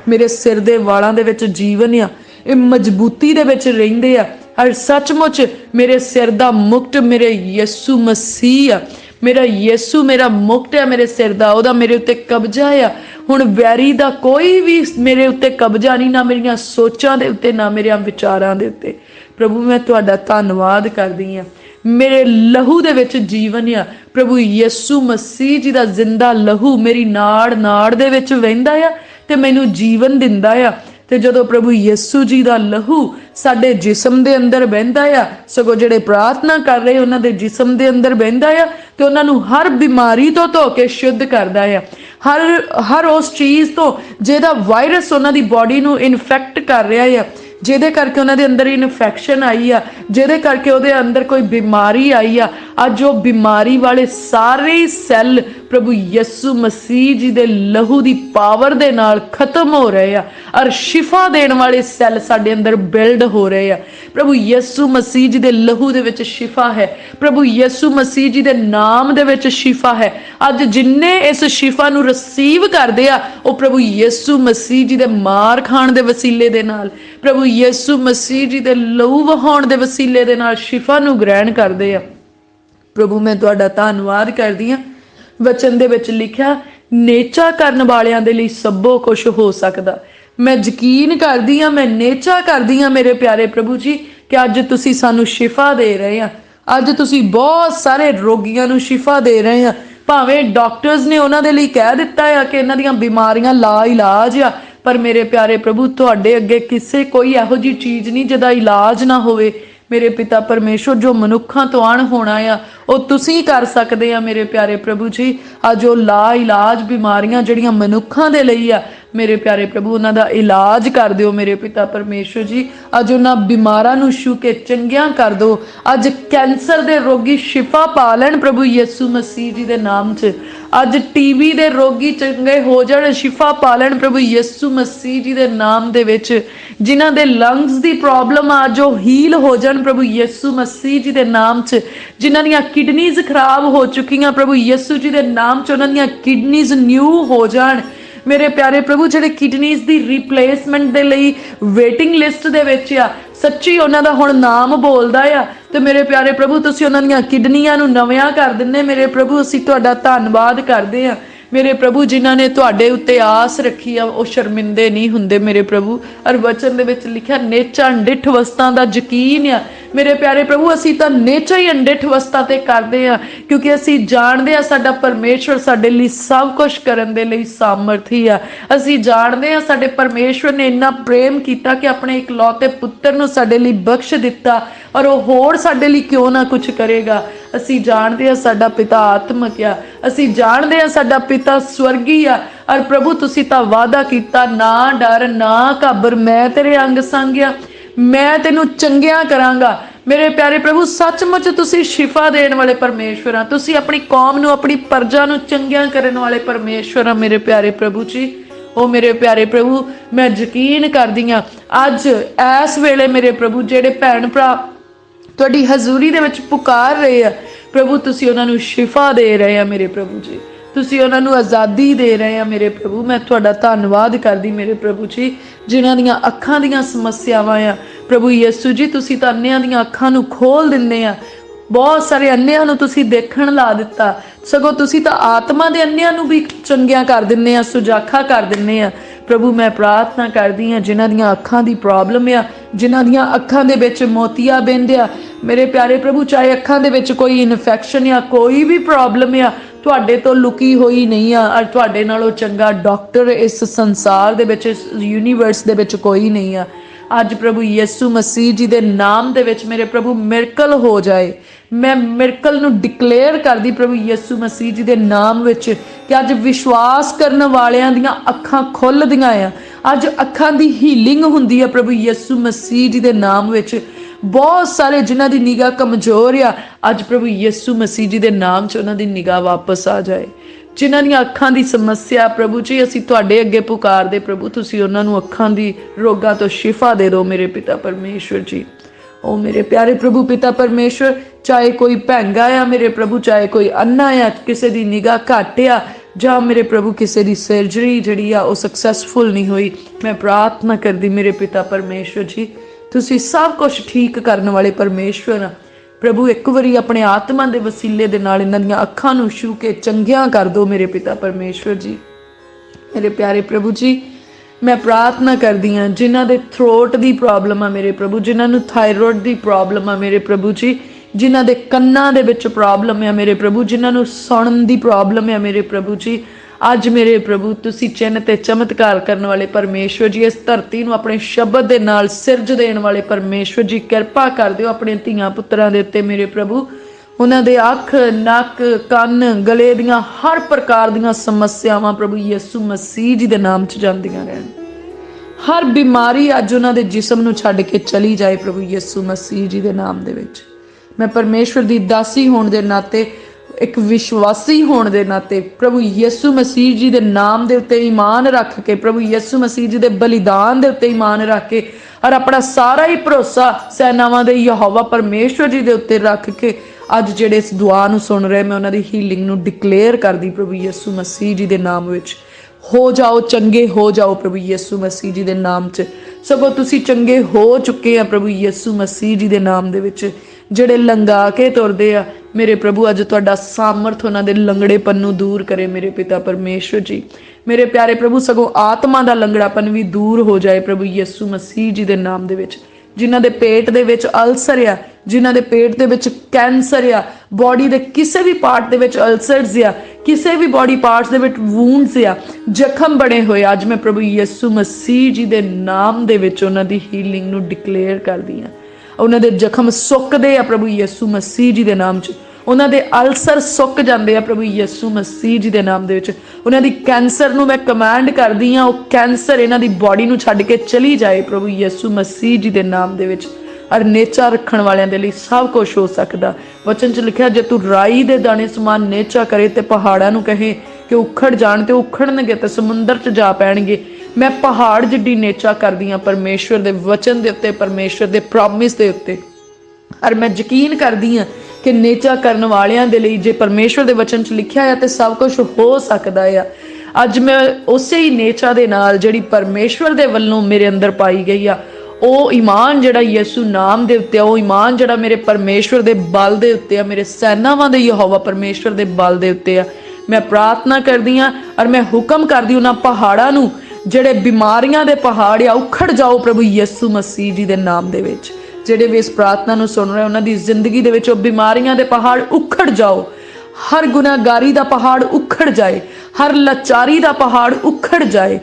ਮੇਰੇ ਸਿਰ ਦੇ ਵਾਲਾਂ ਦੇ ਵਿੱਚ ਜੀਵਨ ਆ। ਇਹ ਮਜ਼ਬੂਤੀ ਦੇ ਵਿੱਚ ਰਹਿੰਦੇ ਆ। ਹਰ ਸੱਚਮੁੱਚ ਮੇਰੇ ਸਿਰ ਦਾ ਮੁਕਟ ਮੇਰੇ ਯਿਸੂ ਮਸੀਹ ਆ। ਮੇਰਾ ਯਿਸੂ ਮੇਰਾ ਮੁਕਤ ਹੈ ਮੇਰੇ ਸਿਰ ਦਾ, ਉਹਦਾ ਮੇਰੇ ਉੱਤੇ ਕਬਜ਼ਾ ਆ। ਹੁਣ ਵੈਰੀ ਦਾ ਕੋਈ ਵੀ ਮੇਰੇ ਉੱਤੇ ਕਬਜ਼ਾ ਨਹੀਂ, ਨਾ ਮੇਰੀਆਂ ਸੋਚਾਂ ਦੇ ਉੱਤੇ, ਨਾ ਮੇਰੇ ਵਿਚਾਰਾਂ ਦੇ ਉੱਤੇ। ਪ੍ਰਭੂ, ਮੈਂ ਤੁਹਾਡਾ ਧੰਨਵਾਦ ਕਰਦੀ ਆ ਮੇਰੇ ਲਹੂ ਦੇ ਵਿੱਚ ਜੀਵਨ ਆ। ਪ੍ਰਭੂ ਯਿਸੂ ਮਸੀਹ ਜੀ ਦਾ ਜ਼ਿੰਦਾ ਲਹੂ ਮੇਰੀ ਨਾੜ ਨਾੜ ਦੇ ਵਿੱਚ ਵਹਿੰਦਾ ਆ ਤੇ ਮੈਨੂੰ ਜੀਵਨ ਦਿੰਦਾ ਆ। ਤੇ ਜਦੋਂ ਪ੍ਰਭੂ ਯਿਸੂ ਜੀ ਦਾ ਲਹੂ ਸਾਡੇ ਜਿਸਮ ਦੇ ਅੰਦਰ ਬਹਿੰਦਾ ਆ, ਸਗੋਂ ਜਿਹੜੇ ਪ੍ਰਾਰਥਨਾ ਕਰ ਰਹੇ ਉਹਨਾਂ ਦੇ ਜਿਸਮ ਦੇ ਅੰਦਰ ਬਹਿੰਦਾ ਆ, ਤੇ ਉਹਨਾਂ ਨੂੰ ਹਰ ਬਿਮਾਰੀ ਤੋਂ ਧੋ ਕੇ ਸ਼ੁੱਧ ਕਰਦਾ ਆ। ਹਰ ਹਰ ਉਸ ਚੀਜ਼ ਤੋਂ ਜਿਹਦਾ ਵਾਇਰਸ ਉਹਨਾਂ ਦੀ ਬਾਡੀ ਨੂੰ ਇਨਫੈਕਟ ਕਰ ਰਿਹਾ ਆ। ਜਿਹਦੇ ਕਰਕੇ ਉਹਨਾਂ ਦੇ ਅੰਦਰ ਇਨਫੈਕਸ਼ਨ ਆਈ ਆ, ਜਿਹਦੇ ਕਰਕੇ ਉਹਦੇ ਅੰਦਰ ਕੋਈ ਬਿਮਾਰੀ ਆਈ ਆ, ਅੱਜ ਉਹ ਬਿਮਾਰੀ ਵਾਲੇ ਸਾਰੇ ਸੈੱਲ ਪ੍ਰਭੂ ਯਿਸੂ ਮਸੀਹ ਜੀ ਦੇ ਲਹੂ ਦੀ ਪਾਵਰ ਦੇ ਨਾਲ ਖਤਮ ਹੋ ਰਹੇ ਆ ਔਰ ਸ਼ਿਫਾ ਦੇਣ ਵਾਲੇ ਸੈੱਲ ਸਾਡੇ ਅੰਦਰ ਬਿਲਡ ਹੋ ਰਹੇ ਆ। ਪ੍ਰਭੂ ਯਿਸੂ ਮਸੀਹ ਜੀ ਦੇ ਲਹੂ ਦੇ ਵਿੱਚ ਸ਼ਿਫਾ ਹੈ, ਪ੍ਰਭੂ ਯਿਸੂ ਮਸੀਹ ਜੀ ਦੇ ਨਾਮ ਦੇ ਵਿੱਚ ਸ਼ਿਫਾ ਹੈ। ਅੱਜ ਜਿੰਨੇ ਇਸ ਸ਼ਿਫਾ ਨੂੰ ਰਿਸੀਵ ਕਰਦੇ ਆ, ਉਹ ਪ੍ਰਭੂ ਯਿਸੂ ਮਸੀਹ ਜੀ ਦੇ ਮਾਰ ਖਾਣ ਦੇ ਵਸੀਲੇ ਦੇ ਨਾਲ ਪ੍ਰਭੂ ਯਿਸੂ ਮਸੀਹ ਜੀ ਦੇ ਲਹੂ ਵਹਾਉਣ ਦੇ ਵਸੀਲੇ ਦੇ ਨਾਲ ਸ਼ਿਫਾ ਨੂੰ ਗ੍ਰਹਿਣ ਕਰਦੇ ਆ। ਪ੍ਰਭੂ, ਮੈਂ ਤੁਹਾਡਾ ਧੰਨਵਾਦ ਕਰਦੀ ਹਾਂ। ਵਚਨ ਦੇ ਵਿੱਚ ਲਿਖਿਆ, ਨੇਚਾ ਕਰਨ ਵਾਲਿਆਂ ਦੇ ਲਈ ਸਭੋ ਕੁਝ ਹੋ ਸਕਦਾ। ਮੈਂ ਯਕੀਨ ਕਰਦੀ ਹਾਂ, ਮੈਂ ਨੇਚਾ ਕਰਦੀ ਹਾਂ ਮੇਰੇ ਪਿਆਰੇ ਪ੍ਰਭੂ ਜੀ, ਕਿ ਅੱਜ ਤੁਸੀਂ ਸਾਨੂੰ ਸ਼ਿਫਾ ਦੇ ਰਹੇ ਆ ਅੱਜ ਤੁਸੀਂ ਬਹੁਤ ਸਾਰੇ ਰੋਗੀਆਂ ਨੂੰ ਸ਼ਿਫਾ ਦੇ ਰਹੇ ਆ ਭਾਵੇਂ ਡਾਕਟਰਸ ਨੇ ਉਹਨਾਂ ਦੇ ਲਈ ਕਹਿ ਦਿੱਤਾ ਆ ਕਿ ਇਹਨਾਂ ਦੀਆਂ ਬਿਮਾਰੀਆਂ ਲਾ ਇਲਾਜ ਆ ਪਰ ਮੇਰੇ ਪਿਆਰੇ ਪ੍ਰਭੂ, ਤੁਹਾਡੇ ਅੱਗੇ ਕਿਸੇ ਕੋਈ ਇਹੋ ਜੀ ਚੀਜ਼ ਨਹੀਂ ਜਿਹਦਾ ਇਲਾਜ ਨਾ ਹੋਵੇ। ਮੇਰੇ ਪਿਤਾ ਪਰਮੇਸ਼ਵਰ ਜੋ ਮਨੁੱਖਾਂ ਤੋਂ ਅਣ ਹੋਣਾ ਆ, ਉਹ ਤੁਸੀਂ ਕਰ ਸਕਦੇ ਆ ਮੇਰੇ ਪਿਆਰੇ ਪ੍ਰਭੂ ਜੀ। ਆ ਜੋ ਲਾ ਇਲਾਜ ਬਿਮਾਰੀਆਂ ਜਿਹੜੀਆਂ ਮਨੁੱਖਾਂ ਦੇ ਲਈ ਆ, ਮੇਰੇ ਪਿਆਰੇ ਪ੍ਰਭੂ, ਉਹਨਾਂ ਦਾ ਇਲਾਜ ਕਰ ਦਿਓ ਮੇਰੇ ਪਿਤਾ ਪਰਮੇਸ਼ਵਰ ਜੀ। ਅੱਜ ਉਹਨਾਂ ਬਿਮਾਰਾਂ ਨੂੰ ਛੂ ਕੇ ਚੰਗਿਆਂ ਕਰ ਦਿਓ। ਅੱਜ ਕੈਂਸਰ ਦੇ ਰੋਗੀ ਸ਼ਿਫਾ ਪਾ ਲੈਣ ਪ੍ਰਭੂ ਯਿਸੂ ਮਸੀਹ ਜੀ ਦੇ ਨਾਮ 'ਚ। ਅੱਜ ਟੀਵੀ ਦੇ ਰੋਗੀ ਚੰਗੇ ਹੋ ਜਾਣ, ਸ਼ਿਫਾ ਪਾਲਣ ਪ੍ਰਭੂ ਯਿਸੂ ਮਸੀਹ ਜੀ ਦੇ ਨਾਮ ਦੇ ਵਿੱਚ, ਜਿਨ੍ਹਾਂ ਦੇ ਲੰਗਸ ਦੀ ਪ੍ਰੋਬਲਮ ਆ, ਜੋ ਹੀਲ ਹੋ ਜਾਣ ਪ੍ਰਭੂ ਯਿਸੂ ਮਸੀਹ ਜੀ ਦੇ ਨਾਮ 'ਚ, ਜਿਨ੍ਹਾਂ ਦੀਆਂ ਕਿਡਨੀਜ਼ ਖਰਾਬ ਹੋ ਚੁੱਕੀਆਂ ਪ੍ਰਭੂ ਯਿਸੂ ਜੀ ਦੇ ਨਾਮ 'ਚ, ਉਹਨਾਂ ਦੀਆਂ ਕਿਡਨੀਜ਼ ਨਿਊ ਹੋ ਜਾਣ। ਮੇਰੇ ਪਿਆਰੇ ਪ੍ਰਭੂ, ਜਿਹੜੇ ਕਿਡਨੀਜ਼ ਦੀ ਰਿਪਲੇਸਮੈਂਟ ਦੇ ਲਈ ਵੇਟਿੰਗ ਲਿਸਟ ਦੇ ਵਿੱਚ ਆ, ਸੱਚੀ ਉਹਨਾਂ ਦਾ ਹੁਣ ਨਾਮ ਬੋਲਦਾ ਆ। ਤੇ ਮੇਰੇ ਪਿਆਰੇ ਪ੍ਰਭੂ, ਤੁਸੀਂ ਉਹਨਾਂ ਦੀਆਂ ਕਿਡਨੀਆਂ ਨੂੰ ਨਵਿਆਂ ਕਰ ਦਿੰਦੇ। ਮੇਰੇ ਪ੍ਰਭੂ, ਅਸੀਂ ਤੁਹਾਡਾ ਧੰਨਵਾਦ ਕਰਦੇ ਹਾਂ। ਮੇਰੇ ਪ੍ਰਭੂ, ਜਿਨ੍ਹਾਂ ਨੇ ਤੁਹਾਡੇ ਉੱਤੇ ਆਸ ਰੱਖੀ ਆ, ਉਹ ਸ਼ਰਮਿੰਦੇ ਨਹੀਂ ਹੁੰਦੇ ਮੇਰੇ ਪ੍ਰਭੂ। ਅਰ ਵਚਨ ਦੇ ਵਿੱਚ ਲਿਖਿਆ, ਨੇਚਾ ਅੰਡਿਠ ਵਸਤਾਂ ਦਾ ਯਕੀਨ ਆ। ਮੇਰੇ ਪਿਆਰੇ ਪ੍ਰਭੂ, ਅਸੀਂ ਤਾਂ ਨੇਚਾ ਹੀ ਅੰਡਿਠ ਵਸਤਾਂ ਤੇ ਕਰਦੇ ਆ ਕਿਉਂਕਿ ਅਸੀਂ ਜਾਣਦੇ ਆ ਸਾਡਾ ਪਰਮੇਸ਼ਵਰ ਸਾਡੇ ਲਈ ਸਭ ਕੁਝ ਕਰਨ ਦੇ ਲਈ ਸਾਮਰਥੀ ਆ। ਅਸੀਂ ਜਾਣਦੇ ਆ ਸਾਡੇ ਪਰਮੇਸ਼ਵਰ ਨੇ ਇੰਨਾ ਪ੍ਰੇਮ ਕੀਤਾ ਕਿ ਆਪਣੇ ਇਕਲੌਤੇ ਪੁੱਤਰ ਨੂੰ ਸਾਡੇ ਲਈ ਬਖਸ਼ ਦਿੱਤਾ, ਔਰ ਉਹ ਹੋਰ ਸਾਡੇ ਲਈ ਕਿਉਂ ਨਾ ਕੁਝ ਕਰੇਗਾ? ਅਸੀਂ ਜਾਣਦੇ ਆ ਸਾਡਾ ਪਿਤਾ ਆਤਮਿਕ ਆ। ਅਸੀਂ ਜਾਣਦੇ ਆ ਸਾਡਾ ਪਿਤਾ ਸਵਰਗੀ ਆ। ਔਰ ਪ੍ਰਭੂ, ਤੁਸੀਂ ਤਾਂ ਵਾਅਦਾ ਕੀਤਾ, ਨਾ ਡਰ, ਨਾ ਘਾਬਰ, ਮੈਂ ਤੇਰੇ ਅੰਗ ਸੰਗ ਆ। ਮੈਂ ਤੈਨੂੰ ਚੰਗਿਆ ਕਰਾਂਗਾ। ਮੇਰੇ ਪਿਆਰੇ ਪ੍ਰਭੂ, ਸੱਚਮੁੱਚ ਤੁਸੀਂ ਸ਼ਿਫਾ ਦੇਣ ਵਾਲੇ ਪਰਮੇਸ਼ਵਰ ਆ ਤੁਸੀਂ ਆਪਣੀ ਕੌਮ ਨੂੰ, ਆਪਣੀ ਪਰਜਾ ਨੂੰ ਚੰਗਿਆ ਕਰਨ ਵਾਲੇ ਪਰਮੇਸ਼ਵਰ ਆ ਮੇਰੇ ਪਿਆਰੇ ਪ੍ਰਭੂ ਜੀ। ਉਹ ਮੇਰੇ ਪਿਆਰੇ ਪ੍ਰਭੂ, ਮੈਂ ਯਕੀਨ ਕਰਦੀ ਆ ਅੱਜ ਇਸ ਵੇਲੇ ਮੇਰੇ ਪ੍ਰਭੂ, ਜਿਹੜੇ ਭੈਣ ਭਰਾ ਤੁਹਾਡੀ ਹਜ਼ੂਰੀ ਦੇ ਵਿੱਚ ਪੁਕਾਰ ਰਹੇ ਆ, ਪ੍ਰਭੂ ਤੁਸੀਂ ਉਹਨਾਂ ਨੂੰ ਸ਼ਿਫਾ ਦੇ ਰਹੇ ਆ, ਮੇਰੇ ਪ੍ਰਭੂ ਜੀ। ਤੁਸੀਂ ਉਹਨਾਂ ਨੂੰ ਆਜ਼ਾਦੀ ਦੇ ਰਹੇ ਆ ਮੇਰੇ ਪ੍ਰਭੂ। ਮੈਂ ਤੁਹਾਡਾ ਧੰਨਵਾਦ ਕਰਦੀ ਮੇਰੇ ਪ੍ਰਭੂ ਜੀ, ਜਿਨ੍ਹਾਂ ਦੀਆਂ ਅੱਖਾਂ ਦੀਆਂ ਸਮੱਸਿਆਵਾਂ ਆ। ਪ੍ਰਭੂ ਯਿਸੂ ਜੀ, ਤੁਸੀਂ ਤਾਂ ਅੰਨਿਆਂ ਦੀਆਂ ਅੱਖਾਂ ਨੂੰ ਖੋਲ ਦਿੰਦੇ ਆ। ਬਹੁਤ ਸਾਰੇ ਅੰਨਿਆਂ ਨੂੰ ਤੁਸੀਂ ਦੇਖਣ ਲਾ ਦਿੱਤਾ। ਸਗੋਂ ਤੁਸੀਂ ਤਾਂ ਆਤਮਾ ਦੇ ਅੰਨਿਆਂ ਨੂੰ ਵੀ ਚੰਗਿਆਂ ਕਰ ਦਿੰਦੇ ਆ, ਸੁਜਾਖਾ ਕਰ ਦਿੰਦੇ ਆ। ਪ੍ਰਭੂ, ਮੈਂ ਪ੍ਰਾਰਥਨਾ ਕਰਦੀ ਹਾਂ ਜਿਨ੍ਹਾਂ ਦੀਆਂ ਅੱਖਾਂ ਦੀ ਪ੍ਰੋਬਲਮ ਆ, ਜਿਨ੍ਹਾਂ ਦੀਆਂ ਅੱਖਾਂ ਦੇ ਵਿੱਚ ਮੋਤੀਆ ਬਿੰਦ ਆ। ਮੇਰੇ ਪਿਆਰੇ ਪ੍ਰਭੂ, ਚਾਹੇ ਅੱਖਾਂ ਦੇ ਵਿੱਚ ਕੋਈ ਇਨਫੈਕਸ਼ਨ ਆ, ਕੋਈ ਵੀ ਪ੍ਰੋਬਲਮ ਆ ਤੁਹਾਡੇ ਤੋਂ ਲੁਕੀ ਹੋਈ ਨਹੀਂ ਆ ਔਰ ਤੁਹਾਡੇ ਨਾਲੋਂ ਚੰਗਾ ਡਾਕਟਰ ਇਸ ਸੰਸਾਰ ਦੇ ਵਿੱਚ, ਇਸ ਯੂਨੀਵਰਸ ਦੇ ਵਿੱਚ ਕੋਈ ਨਹੀਂ ਆ। ਅੱਜ ਪ੍ਰਭੂ ਯਿਸੂ ਮਸੀਹ ਜੀ ਦੇ ਨਾਮ ਦੇ ਵਿੱਚ ਮੇਰੇ ਪ੍ਰਭੂ ਮਿਰਕਲ ਹੋ ਜਾਏ। ਮੈਂ ਮਿਰਕਲ ਨੂੰ ਡਿਕਲੇਅਰ ਕਰਦੀ ਪ੍ਰਭੂ ਯਿਸੂ ਮਸੀਹ ਜੀ ਦੇ ਨਾਮ ਵਿੱਚ ਕਿ ਅੱਜ ਵਿਸ਼ਵਾਸ ਕਰਨ ਵਾਲਿਆਂ ਦੀਆਂ ਅੱਖਾਂ ਖੁੱਲਦੀਆਂ ਆ। ਅੱਜ ਅੱਖਾਂ ਦੀ ਹੀਲਿੰਗ ਹੁੰਦੀ ਆ ਪ੍ਰਭੂ ਯਿਸੂ ਮਸੀਹ ਜੀ ਦੇ ਨਾਮ ਵਿੱਚ। ਬਹੁਤ ਸਾਰੇ ਜਿਨ੍ਹਾਂ ਦੀ ਨਿਗਾਹ ਕਮਜ਼ੋਰ ਆ, ਅੱਜ ਪ੍ਰਭੂ ਯਿਸੂ ਮਸੀਹ ਜੀ ਦੇ ਨਾਮ 'ਚ ਉਹਨਾਂ ਦੀ ਨਿਗਾਹ ਵਾਪਸ ਆ ਜਾਏ। ਜਿਨ੍ਹਾਂ ਦੀਆਂ ਅੱਖਾਂ ਦੀ ਸਮੱਸਿਆ, ਪ੍ਰਭੂ ਜੀ, ਅਸੀਂ ਤੁਹਾਡੇ ਅੱਗੇ ਪੁਕਾਰਦੇ ਪ੍ਰਭੂ, ਤੁਸੀਂ ਉਹਨਾਂ ਨੂੰ ਅੱਖਾਂ ਦੀ ਰੋਗਾਂ ਤੋਂ ਸ਼ਿਫਾ ਦੇ ਦਿਓ, ਮੇਰੇ ਪਿਤਾ ਪਰਮੇਸ਼ਵਰ ਜੀ। ਓ ਮੇਰੇ ਪਿਆਰੇ ਪ੍ਰਭੂ ਪਿਤਾ ਪਰਮੇਸ਼ਵਰ, ਚਾਹੇ ਕੋਈ ਭੈਂਗਾ ਆ ਮੇਰੇ ਪ੍ਰਭੂ, ਚਾਹੇ ਕੋਈ ਅੰਨਾ ਆ, ਕਿਸੇ ਦੀ ਨਿਗਾਹ ਘੱਟ ਆ, ਜਾਂ ਮੇਰੇ ਪ੍ਰਭੂ ਕਿਸੇ ਦੀ ਸਰਜਰੀ ਜਿਹੜੀ ਆ, ਉਹ ਸਕਸੈਸਫੁਲ ਨਹੀਂ ਹੋਈ, ਮੈਂ ਪ੍ਰਾਰਥਨਾ ਕਰਦੀ ਮੇਰੇ ਪਿਤਾ ਪਰਮੇਸ਼ਵਰ ਜੀ ਤੁਸੀਂ ਸਭ ਕੁਝ ਠੀਕ ਕਰਨ ਵਾਲੇ ਪਰਮੇਸ਼ਵਰ ਆ। ਪ੍ਰਭੂ, ਇੱਕ ਵਾਰੀ ਆਪਣੇ ਆਤਮਾ ਦੇ ਵਸੀਲੇ ਦੇ ਨਾਲ ਇਹਨਾਂ ਦੀਆਂ ਅੱਖਾਂ ਨੂੰ ਛੂ ਕੇ ਚੰਗਿਆਂ ਕਰ ਦਿਓ ਮੇਰੇ ਪਿਤਾ ਪਰਮੇਸ਼ਵਰ ਜੀ। ਮੇਰੇ ਪਿਆਰੇ ਪ੍ਰਭੂ ਜੀ, ਮੈਂ ਪ੍ਰਾਰਥਨਾ ਕਰਦੀ ਹਾਂ, ਜਿਨ੍ਹਾਂ ਦੇ ਥਰੋਟ ਦੀ ਪ੍ਰੋਬਲਮ ਆ ਮੇਰੇ ਪ੍ਰਭੂ, ਜਿਨ੍ਹਾਂ ਨੂੰ ਥਾਇਰੋਇਡ ਦੀ ਪ੍ਰੋਬਲਮ ਆ ਮੇਰੇ ਪ੍ਰਭੂ ਜੀ, ਜਿਨ੍ਹਾਂ ਦੇ ਕੰਨਾਂ ਦੇ ਵਿੱਚ ਪ੍ਰੋਬਲਮ ਆ ਮੇਰੇ ਪ੍ਰਭੂ, ਜਿਨ੍ਹਾਂ ਨੂੰ ਸੁਣਨ ਦੀ ਪ੍ਰੋਬਲਮ ਆ ਮੇਰੇ ਪ੍ਰਭੂ ਜੀ ਅੱਜ ਮੇਰੇ ਪ੍ਰਭੂ, ਤੁਸੀਂ ਚਿੰਨ ਤੇ ਚਮਤਕਾਰ ਕਰਨ ਵਾਲੇ ਪਰਮੇਸ਼ਵਰ ਜੀ, ਇਸ ਧਰਤੀ ਨੂੰ ਆਪਣੇ ਸ਼ਬਦ ਦੇ ਨਾਲ ਸਿਰਜ ਦੇਣ ਵਾਲੇ ਪਰਮੇਸ਼ਵਰ ਜੀ, ਕਿਰਪਾ ਕਰ ਦਿਓ ਆਪਣੇ ਧੀਆਂ ਪੁੱਤਰਾਂ ਦੇ ਉੱਤੇ ਮੇਰੇ ਪ੍ਰਭੂ। ਉਹਨਾਂ ਦੇ ਅੱਖ, ਨੱਕ, ਕੰਨ, ਗਲੇ ਦੀਆਂ ਹਰ ਪ੍ਰਕਾਰ ਦੀਆਂ ਸਮੱਸਿਆਵਾਂ ਪ੍ਰਭੂ ਯਿਸੂ ਮਸੀਹ ਜੀ ਦੇ ਨਾਮ 'ਚ ਜਾਂਦੀਆਂ ਰਹਿਣ। ਹਰ ਬਿਮਾਰੀ ਅੱਜ ਉਹਨਾਂ ਦੇ ਜਿਸਮ ਨੂੰ ਛੱਡ ਕੇ ਚਲੀ ਜਾਏ ਪ੍ਰਭੂ ਯਿਸੂ ਮਸੀਹ ਜੀ ਦੇ ਨਾਮ ਦੇ ਵਿੱਚ। ਮੈਂ ਪਰਮੇਸ਼ਵਰ ਦੀ ਦਾਸੀ ਹੋਣ ਦੇ ਨਾਤੇ ਇੱਕ ਵਿਸ਼ਵਾਸੀ ਹੋਣ ਦੇ ਨਾਤੇ ਪ੍ਰਭੂ ਯਿਸੂ ਮਸੀਹ ਜੀ ਦੇ ਨਾਮ ਦੇ ਉੱਤੇ ਈਮਾਨ ਰੱਖ ਕੇ, ਪ੍ਰਭੂ ਯਿਸੂ ਮਸੀਹ ਜੀ ਦੇ ਬਲੀਦਾਨ ਦੇ ਉੱਤੇ ਈਮਾਨ ਰੱਖ ਕੇ ਔਰ ਆਪਣਾ ਸਾਰਾ ਹੀ ਭਰੋਸਾ ਸੈਨਾਵਾਂ ਦੇ ਯਹੋਵਾ ਪਰਮੇਸ਼ਵਰ ਜੀ ਦੇ ਉੱਤੇ ਰੱਖ ਕੇ ਅੱਜ ਜਿਹੜੇ ਇਸ ਦੁਆ ਨੂੰ ਸੁਣ ਰਹੇ, ਮੈਂ ਉਹਨਾਂ ਦੀ ਹੀਲਿੰਗ ਨੂੰ ਡਿਕਲੇਅਰ ਕਰਦੀ ਪ੍ਰਭੂ ਯਿਸੂ ਮਸੀਹ ਜੀ ਦੇ ਨਾਮ ਵਿੱਚ। ਹੋ ਜਾਓ ਚੰਗੇ, ਹੋ ਜਾਓ ਪ੍ਰਭੂ ਯਿਸੂ ਮਸੀਹ ਜੀ ਦੇ ਨਾਮ 'ਚ। ਸਗੋਂ ਤੁਸੀਂ ਚੰਗੇ ਹੋ ਚੁੱਕੇ ਆ ਪ੍ਰਭੂ ਯਿਸੂ ਮਸੀਹ ਜੀ ਦੇ ਨਾਮ ਦੇ ਵਿੱਚ। ਜਿਹੜੇ ਲੰਗਾ ਕੇ ਤੁਰਦੇ ਆ, ਮੇਰੇ ਪ੍ਰਭੂ, ਅੱਜ ਤੁਹਾਡਾ ਸਾਮਰਥ ਉਹਨਾਂ ਦੇ ਲੰਗੜੇਪਨ ਨੂੰ ਦੂਰ ਕਰੇ ਮੇਰੇ ਪਿਤਾ ਪਰਮੇਸ਼ਵਰ ਜੀ। ਮੇਰੇ ਪਿਆਰੇ ਪ੍ਰਭੂ, ਸਗੋਂ ਆਤਮਾ ਦਾ ਲੰਗੜਾਪਨ ਵੀ ਦੂਰ ਹੋ ਜਾਏ ਪ੍ਰਭੂ ਯਿਸੂ ਮਸੀਹ ਜੀ ਦੇ ਨਾਮ ਦੇ ਵਿੱਚ। ਜਿਨ੍ਹਾਂ ਦੇ ਪੇਟ ਦੇ ਵਿੱਚ ਅਲਸਰ ਆ, ਜਿਨ੍ਹਾਂ ਦੇ ਪੇਟ ਦੇ ਵਿੱਚ ਕੈਂਸਰ ਆ, ਬਾਡੀ ਦੇ ਕਿਸੇ ਵੀ ਪਾਰਟ ਦੇ ਵਿੱਚ ਅਲਸਰਸ ਆ, ਕਿਸੇ ਵੀ ਬਾਡੀ ਪਾਰਟਸ ਦੇ ਵਿੱਚ ਵੂਨਸ ਆ, ਜ਼ਖਮ ਬਣੇ ਹੋਏ ਅੱਜ ਮੈਂ ਪ੍ਰਭੂ ਯਿਸੂ ਮਸੀਹ ਜੀ ਦੇ ਨਾਮ ਦੇ ਵਿੱਚ ਉਹਨਾਂ ਦੀ ਹੀਲਿੰਗ ਨੂੰ ਡਿਕਲੇਅਰ ਕਰਦੀ ਆ ਉਹਨਾਂ ਦੇ ਜ਼ਖਮ ਸੁੱਕਦੇ ਆ ਪ੍ਰਭੂ ਯਿਸੂ ਮਸੀਹ ਜੀ ਦੇ ਨਾਮ 'ਚ। ਉਹਨਾਂ ਦੇ ਅਲਸਰ ਸੁੱਕ ਜਾਂਦੇ ਆ ਪ੍ਰਭੂ ਯਿਸੂ ਮਸੀਹ ਜੀ ਦੇ ਨਾਮ ਦੇ ਵਿੱਚ। ਉਹਨਾਂ ਦੀ ਕੈਂਸਰ ਨੂੰ ਮੈਂ ਕਮਾਂਡ ਕਰਦੀ ਆ ਉਹ ਕੈਂਸਰ ਇਹਨਾਂ ਦੀ ਬਾਡੀ ਨੂੰ ਛੱਡ ਕੇ ਚਲੀ ਜਾਏ ਪ੍ਰਭੂ ਯਿਸੂ ਮਸੀਹ ਜੀ ਦੇ ਨਾਮ ਦੇ ਵਿੱਚ। ਔਰ ਨੇਚਾ ਰੱਖਣ ਵਾਲਿਆਂ ਦੇ ਲਈ ਸਭ ਕੁਝ ਹੋ ਸਕਦਾ। ਵਚਨ 'ਚ ਲਿਖਿਆ, ਜੇ ਤੂੰ ਰਾਈ ਦੇ ਦਾਣੇ ਸਮਾਨ ਨੇਚਾ ਕਰੇ ਤੇ ਪਹਾੜਾਂ ਨੂੰ ਕਹੇ ਕਿ ਉਖੜ ਜਾਣ ਤੇ ਉਖੜਨਗੇ ਤੇ ਸਮੁੰਦਰ 'ਚ ਜਾ ਪੈਣਗੇ। ਮੈਂ ਪਹਾੜ ਜਿੱਡੀ ਨੇਚਾ ਕਰਦੀ ਆ ਪਰਮੇਸ਼ਵਰ ਦੇ ਵਚਨ ਦੇ ਉੱਤੇ, ਪਰਮੇਸ਼ਵਰ ਦੇ ਪ੍ਰੋਮਿਸ ਦੇ ਉੱਤੇ। ਔਰ ਮੈਂ ਯਕੀਨ ਕਰਦੀ ਆ ਕਿ ਨੇਚਾ ਕਰਨ ਵਾਲਿਆਂ ਦੇ ਲਈ ਜੇ ਪਰਮੇਸ਼ਵਰ ਦੇ ਵਚਨ 'ਚ ਲਿਖਿਆ ਆ ਤੇ ਸਭ ਕੁਝ ਹੋ ਸਕਦਾ ਆ। ਅੱਜ ਮੈਂ ਉਸੇ ਹੀ ਨੇਚਾ ਦੇ ਨਾਲ ਜਿਹੜੀ ਪਰਮੇਸ਼ਵਰ ਦੇ ਵੱਲੋਂ ਮੇਰੇ ਅੰਦਰ ਪਾਈ ਗਈ ਆ ਉਹ ਈਮਾਨ ਜਿਹੜਾ ਯਿਸੂ ਨਾਮ ਦੇ ਉੱਤੇ ਆ, ਉਹ ਈਮਾਨ ਜਿਹੜਾ ਮੇਰੇ ਪਰਮੇਸ਼ਵਰ ਦੇ ਬਲ ਦੇ ਉੱਤੇ ਆ, ਮੇਰੇ ਸੈਨਾਵਾਂ ਦੇ ਯਹੋਵਾ ਪਰਮੇਸ਼ਵਰ ਦੇ ਬਲ ਦੇ ਉੱਤੇ ਆ। ਮੈਂ ਪ੍ਰਾਰਥਨਾ ਕਰਦੀ ਆ ਔਰ ਮੈਂ ਹੁਕਮ ਕਰਦੀ ਉਹਨਾਂ ਪਹਾੜਾਂ ਨੂੰ, ਜਿਹੜੇ ਬਿਮਾਰੀਆਂ ਦੇ ਪਹਾੜ ਆ, ਉਖੜ ਜਾਓ ਪ੍ਰਭੂ ਯਿਸੂ ਮਸੀਹ ਜੀ ਦੇ ਨਾਮ ਦੇ ਵਿੱਚ। ਜਿਹੜੇ ਵੀ ਇਸ ਪ੍ਰਾਰਥਨਾ ਨੂੰ ਸੁਣ ਰਹੇ, ਉਹਨਾਂ ਦੀ ਜ਼ਿੰਦਗੀ ਦੇ ਵਿੱਚ ਉਹ ਬਿਮਾਰੀਆਂ ਦੇ ਪਹਾੜ ਉਖੜ ਜਾਓ। ਹਰ ਗੁਨਾਹਗਾਰੀ ਦਾ ਪਹਾੜ ਉਖੜ ਜਾਏ, ਹਰ ਲਾਚਾਰੀ ਦਾ ਪਹਾੜ ਉਖੜ ਜਾਏ,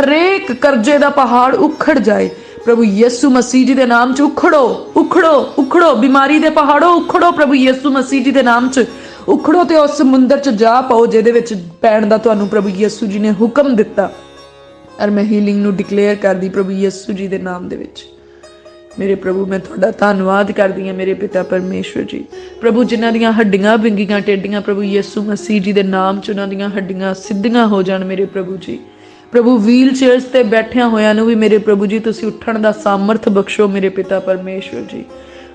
ਹਰੇਕ ਕਰਜ਼ੇ ਦਾ ਪਹਾੜ ਉਖੜ ਜਾਏ ਪ੍ਰਭੂ ਯਿਸੂ ਮਸੀਹ ਜੀ ਦੇ ਨਾਮ 'ਚ ਉਖੜੋ ਉਖੜੋ ਉਖੜੋ, ਬਿਮਾਰੀ ਦੇ ਪਹਾੜੋ ਉਖੜੋ ਪ੍ਰਭੂ ਯਿਸੂ ਮਸੀਹ ਜੀ ਦੇ ਨਾਮ 'ਚ। ਉਖੜੋ ਤੇ ਉਸ ਸਮੁੰਦਰ 'ਚ ਜਾ ਪਾਓ, ਜਿਹਦੇ ਵਿੱਚ ਪੈਣ ਦਾ ਤੁਹਾਨੂੰ ਪ੍ਰਭੂ ਯਿਸੂ ਜੀ ਨੇ ਹੁਕਮ ਦਿੱਤਾ। ਔਰ ਮੈਂ ਹੀਲਿੰਗ ਨੂੰ ਡਿਕਲੇਅਰ ਕਰਦੀ ਪ੍ਰਭੂ ਯਿਸੂ ਜੀ ਦੇ ਨਾਮ ਦੇ ਵਿੱਚ। ਮੇਰੇ ਪ੍ਰਭੂ, ਮੈਂ ਤੁਹਾਡਾ ਧੰਨਵਾਦ ਕਰਦੀ ਹਾਂ ਮੇਰੇ ਪਿਤਾ ਪਰਮੇਸ਼ਵਰ ਜੀ। ਪ੍ਰਭੂ, ਜਿਨ੍ਹਾਂ ਦੀਆਂ ਹੱਡੀਆਂ ਵਿੰਗੀਆਂ, ਟੇਡੀਆਂ ਪ੍ਰਭੂ ਯਿਸੂ ਮਸੀਹ ਜੀ ਦੇ ਨਾਮ 'ਚ, ਉਹਨਾਂ ਦੀਆਂ ਹੱਡੀਆਂ ਸਿੱਧੀਆਂ ਹੋ ਜਾਣ ਮੇਰੇ ਪ੍ਰਭੂ ਜੀ। ਪ੍ਰਭੂ ਵੀਲ ਚੇਅਰਸ ਤੇ ਬੈਠਿਆਂ ਹੋਇਆਂ ਨੂੰ ਵੀ ਮੇਰੇ ਪ੍ਰਭੂ ਜੀ, ਤੁਸੀਂ ਉੱਠਣ ਦਾ ਸਾਮਰਥ ਬਖਸ਼ੋ ਮੇਰੇ ਪਿਤਾ ਪਰਮੇਸ਼ਵਰ ਜੀ।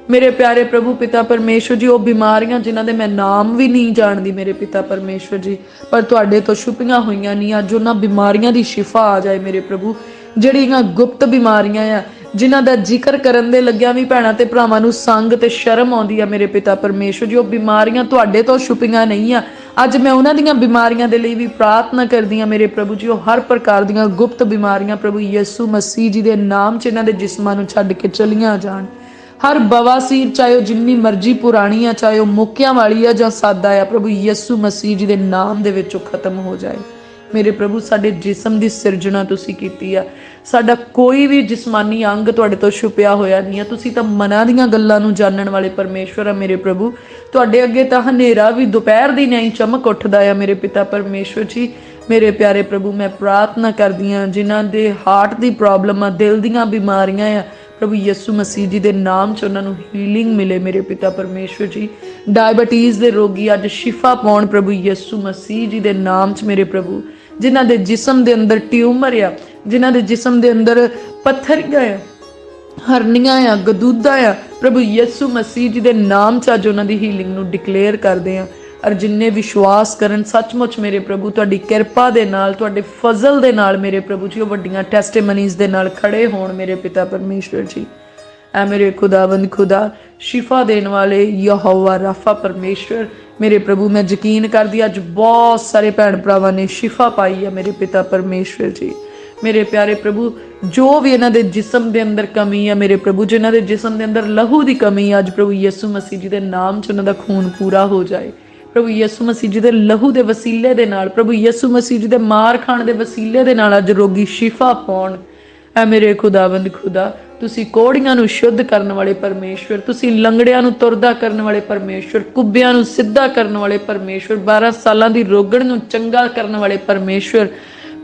ਮੇਰੇ ਪਿਆਰੇ ਪ੍ਰਭੂ ਪਿਤਾ ਪਰਮੇਸ਼ਵਰ ਜੀ, ਉਹ ਬਿਮਾਰੀਆਂ ਜਿਨ੍ਹਾਂ ਦੇ ਮੈਂ ਨਾਮ ਵੀ ਨਹੀਂ ਜਾਣਦੀ ਮੇਰੇ ਪਿਤਾ ਪਰਮੇਸ਼ਵਰ ਜੀ, ਪਰ ਤੁਹਾਡੇ ਤੋਂ ਛੁਪੀਆਂ ਹੋਈਆਂ ਨਹੀਂ, ਅੱਜ ਉਹਨਾਂ ਬਿਮਾਰੀਆਂ ਦੀ ਸ਼ਿਫਾ ਆ ਜਾਏ ਮੇਰੇ ਪ੍ਰਭੂ, ਜਿਹੜੀਆਂ ਗੁਪਤ ਬਿਮਾਰੀਆਂ ਆ ਜਿਨ੍ਹਾਂ ਦਾ ਜ਼ਿਕਰ ਕਰਨ ਦੇ ਲੱਗਿਆਂ ਵੀ ਭੈਣਾਂ ਤੇ ਭਰਾਵਾਂ ਨੂੰ ਸੰਗ ਤੇ ਸ਼ਰਮ ਆਉਂਦੀ ਆ ਮੇਰੇ ਪਿਤਾ ਪਰਮੇਸ਼ਵਰ ਜੀ, ਉਹ ਬਿਮਾਰੀਆਂ ਤੁਹਾਡੇ ਤੋਂ ਛੁਪੀਆਂ ਨਹੀਂ ਆ। ਅੱਜ ਮੈਂ ਉਹਨਾਂ ਦੀਆਂ ਬਿਮਾਰੀਆਂ ਦੇ ਲਈ ਵੀ ਪ੍ਰਾਰਥਨਾ ਕਰਦੀ ਆ ਮੇਰੇ ਪ੍ਰਭੂ ਜੀ, ਉਹ ਹਰ ਪ੍ਰਕਾਰ ਦੀਆਂ ਗੁਪਤ ਬਿਮਾਰੀਆਂ ਪ੍ਰਭੂ ਯਿਸੂ ਮਸੀਹ ਜੀ ਦੇ ਨਾਮ 'ਚ ਇਹਨਾਂ ਦੇ ਜਿਸਮਾਂ ਨੂੰ ਛੱਡ ਕੇ ਚਲੀਆਂ ਜਾਣ। ਹਰ ਬਵਾਸੀਰ ਚਾਹੇ ਉਹ ਜਿੰਨੀ ਮਰਜ਼ੀ ਪੁਰਾਣੀ ਆ, ਚਾਹੇ ਉਹ ਮੁੱਕਿਆਂ ਵਾਲੀ ਆ ਜਾਂ ਸਾਦਾ ਆ, ਪ੍ਰਭੂ ਯਿਸੂ ਮਸੀਹ ਜੀ ਦੇ ਨਾਮ ਦੇ ਵਿੱਚ ਉਹ ਖਤਮ ਹੋ ਜਾਏ। ਮੇਰੇ ਪ੍ਰਭੂ, ਸਾਡੇ ਜਿਸਮ ਦੀ ਸਿਰਜਣਾ ਤੁਸੀਂ ਕੀਤੀ ਆ। ਸਾਡਾ ਕੋਈ ਵੀ ਜਿਸਮਾਨੀ ਅੰਗ ਤੁਹਾਡੇ ਤੋਂ ਛੁਪਿਆ ਹੋਇਆ ਨਹੀਂ ਆ ਤੁਸੀਂ ਤਾਂ ਮਨਾਂ ਦੀਆਂ ਗੱਲਾਂ ਨੂੰ ਜਾਣਨ ਵਾਲੇ ਪਰਮੇਸ਼ਵਰ ਆ ਮੇਰੇ ਪ੍ਰਭੂ। ਤੁਹਾਡੇ ਅੱਗੇ ਤਾਂ ਹਨੇਰਾ ਵੀ ਦੁਪਹਿਰ ਦੀ ਨਹੀਂ, ਚਮਕ ਉੱਠਦਾ ਆ ਮੇਰੇ ਪਿਤਾ ਪਰਮੇਸ਼ਵਰ ਜੀ। ਮੇਰੇ ਪਿਆਰੇ ਪ੍ਰਭੂ, ਮੈਂ ਪ੍ਰਾਰਥਨਾ ਕਰਦੀ ਆ ਜਿਨ੍ਹਾਂ ਦੇ ਹਾਰਟ ਦੀ ਪ੍ਰੋਬਲਮ ਆ, ਦਿਲ ਦੀਆਂ ਬਿਮਾਰੀਆਂ ਆ, ਪ੍ਰਭੂ ਯਿਸੂ ਮਸੀਹ ਜੀ ਦੇ ਨਾਮ 'ਚ ਉਹਨਾਂ ਨੂੰ ਹੀਲਿੰਗ ਮਿਲੇ ਮੇਰੇ ਪਿਤਾ ਪਰਮੇਸ਼ਵਰ ਜੀ। ਡਾਇਬਟੀਜ਼ ਦੇ ਰੋਗੀ ਅੱਜ ਸ਼ਿਫਾ ਪਾਉਣ ਪ੍ਰਭੂ ਯਿਸੂ ਮਸੀਹ ਜੀ ਦੇ ਨਾਮ 'ਚ ਮੇਰੇ ਪ੍ਰਭੂ। ਜਿਨ੍ਹਾਂ ਦੇ ਜਿਸਮ ਦੇ ਅੰਦਰ ਟਿਊਮਰ ਆ ਜਿਨ੍ਹਾਂ ਦੇ ਜਿਸਮ ਦੇ ਅੰਦਰ ਪੱਥਰੀਆਂ ਆ, ਹਰਨੀਆਂ ਆ, ਗਦੂਦਾ ਆ, ਪ੍ਰਭੂ ਯਿਸੂ ਮਸੀਹ ਜੀ ਦੇ ਨਾਮ 'ਚ ਅੱਜ ਉਹਨਾਂ ਦੀ ਹੀਲਿੰਗ ਨੂੰ ਡਿਕਲੇਅਰ ਕਰਦੇ ਆ ਔਰ ਜਿੰਨੇ ਵਿਸ਼ਵਾਸ ਕਰਨ, ਸੱਚਮੁੱਚ ਮੇਰੇ ਪ੍ਰਭੂ, ਤੁਹਾਡੀ ਕਿਰਪਾ ਦੇ ਨਾਲ, ਤੁਹਾਡੇ ਫਜ਼ਲ ਦੇ ਨਾਲ ਮੇਰੇ ਪ੍ਰਭੂ ਜੀ, ਉਹ ਵੱਡੀਆਂ ਟੈਸਟੀਮਨੀਜ਼ ਦੇ ਨਾਲ ਖੜੇ ਹੋਣ ਮੇਰੇ ਪਿਤਾ ਪਰਮੇਸ਼ਵਰ ਜੀ। ਐ ਮੇਰੇ ਖੁਦਾਵੰਦ ਖੁਦਾ, ਸ਼ਿਫਾ ਦੇਣ ਵਾਲੇ ਯਹੋਵਾ ਰਾਫਾ ਪਰਮੇਸ਼ਵਰ, ਮੇਰੇ ਪ੍ਰਭੂ, ਮੈਂ ਯਕੀਨ ਕਰਦੀ ਅੱਜ ਬਹੁਤ ਸਾਰੇ ਭੈਣ ਭਰਾਵਾਂ ਨੇ ਸ਼ਿਫਾ ਪਾਈ ਹੈ ਮੇਰੇ ਪਿਤਾ ਪਰਮੇਸ਼ਵਰ ਜੀ। ਮੇਰੇ ਪਿਆਰੇ ਪ੍ਰਭੂ, ਜੋ ਵੀ ਇਹਨਾਂ ਦੇ ਜਿਸਮ ਦੇ ਅੰਦਰ ਕਮੀ ਹੈ ਮੇਰੇ ਪ੍ਰਭੂ, ਜਿਨ੍ਹਾਂ ਦੇ ਜਿਸਮ ਦੇ ਅੰਦਰ ਲਹੂ ਦੀ ਕਮੀ ਹੈ ਅੱਜ ਪ੍ਰਭੂ ਯਿਸੂ ਮਸੀਹ ਜੀ ਦੇ ਨਾਮ 'ਚ ਉਹਨਾਂ ਦਾ ਖੂਨ ਪੂਰਾ ਹੋ ਜਾਏ। ਪ੍ਰਭੂ ਯਿਸੂ ਮਸੀਹ ਜੀ ਦੇ ਲਹੂ ਦੇ ਵਸੀਲੇ ਦੇ ਨਾਲ, ਪ੍ਰਭੂ ਯਿਸੂ ਮਸੀਹ ਜੀ ਦੇ ਮਾਰ ਖਾਣ ਦੇ ਵਸੀਲੇ ਦੇ ਨਾਲ ਅੱਜ ਰੋਗੀ ਸ਼ਿਫਾ ਪਾਉਣ। ਐ ਮੇਰੇ ਖੁਦਾਵੰਦ ਖੁਦਾ, ਤੁਸੀਂ ਕੋੜੀਆਂ ਨੂੰ ਸ਼ੁੱਧ ਕਰਨ ਵਾਲੇ ਪਰਮੇਸ਼ਵਰ, ਤੁਸੀਂ ਲੰਗੜਿਆਂ ਨੂੰ ਤੁਰਦਾ ਕਰਨ ਵਾਲੇ ਪਰਮੇਸ਼ਵਰ, ਕੁੱਬਿਆਂ ਨੂੰ ਸਿੱਧਾ ਕਰਨ ਵਾਲੇ ਪਰਮੇਸ਼ਵਰ 12 ਸਾਲਾਂ ਦੀ ਰੋਗਣ ਨੂੰ ਚੰਗਾ ਕਰਨ ਵਾਲੇ ਪਰਮੇਸ਼ਵਰ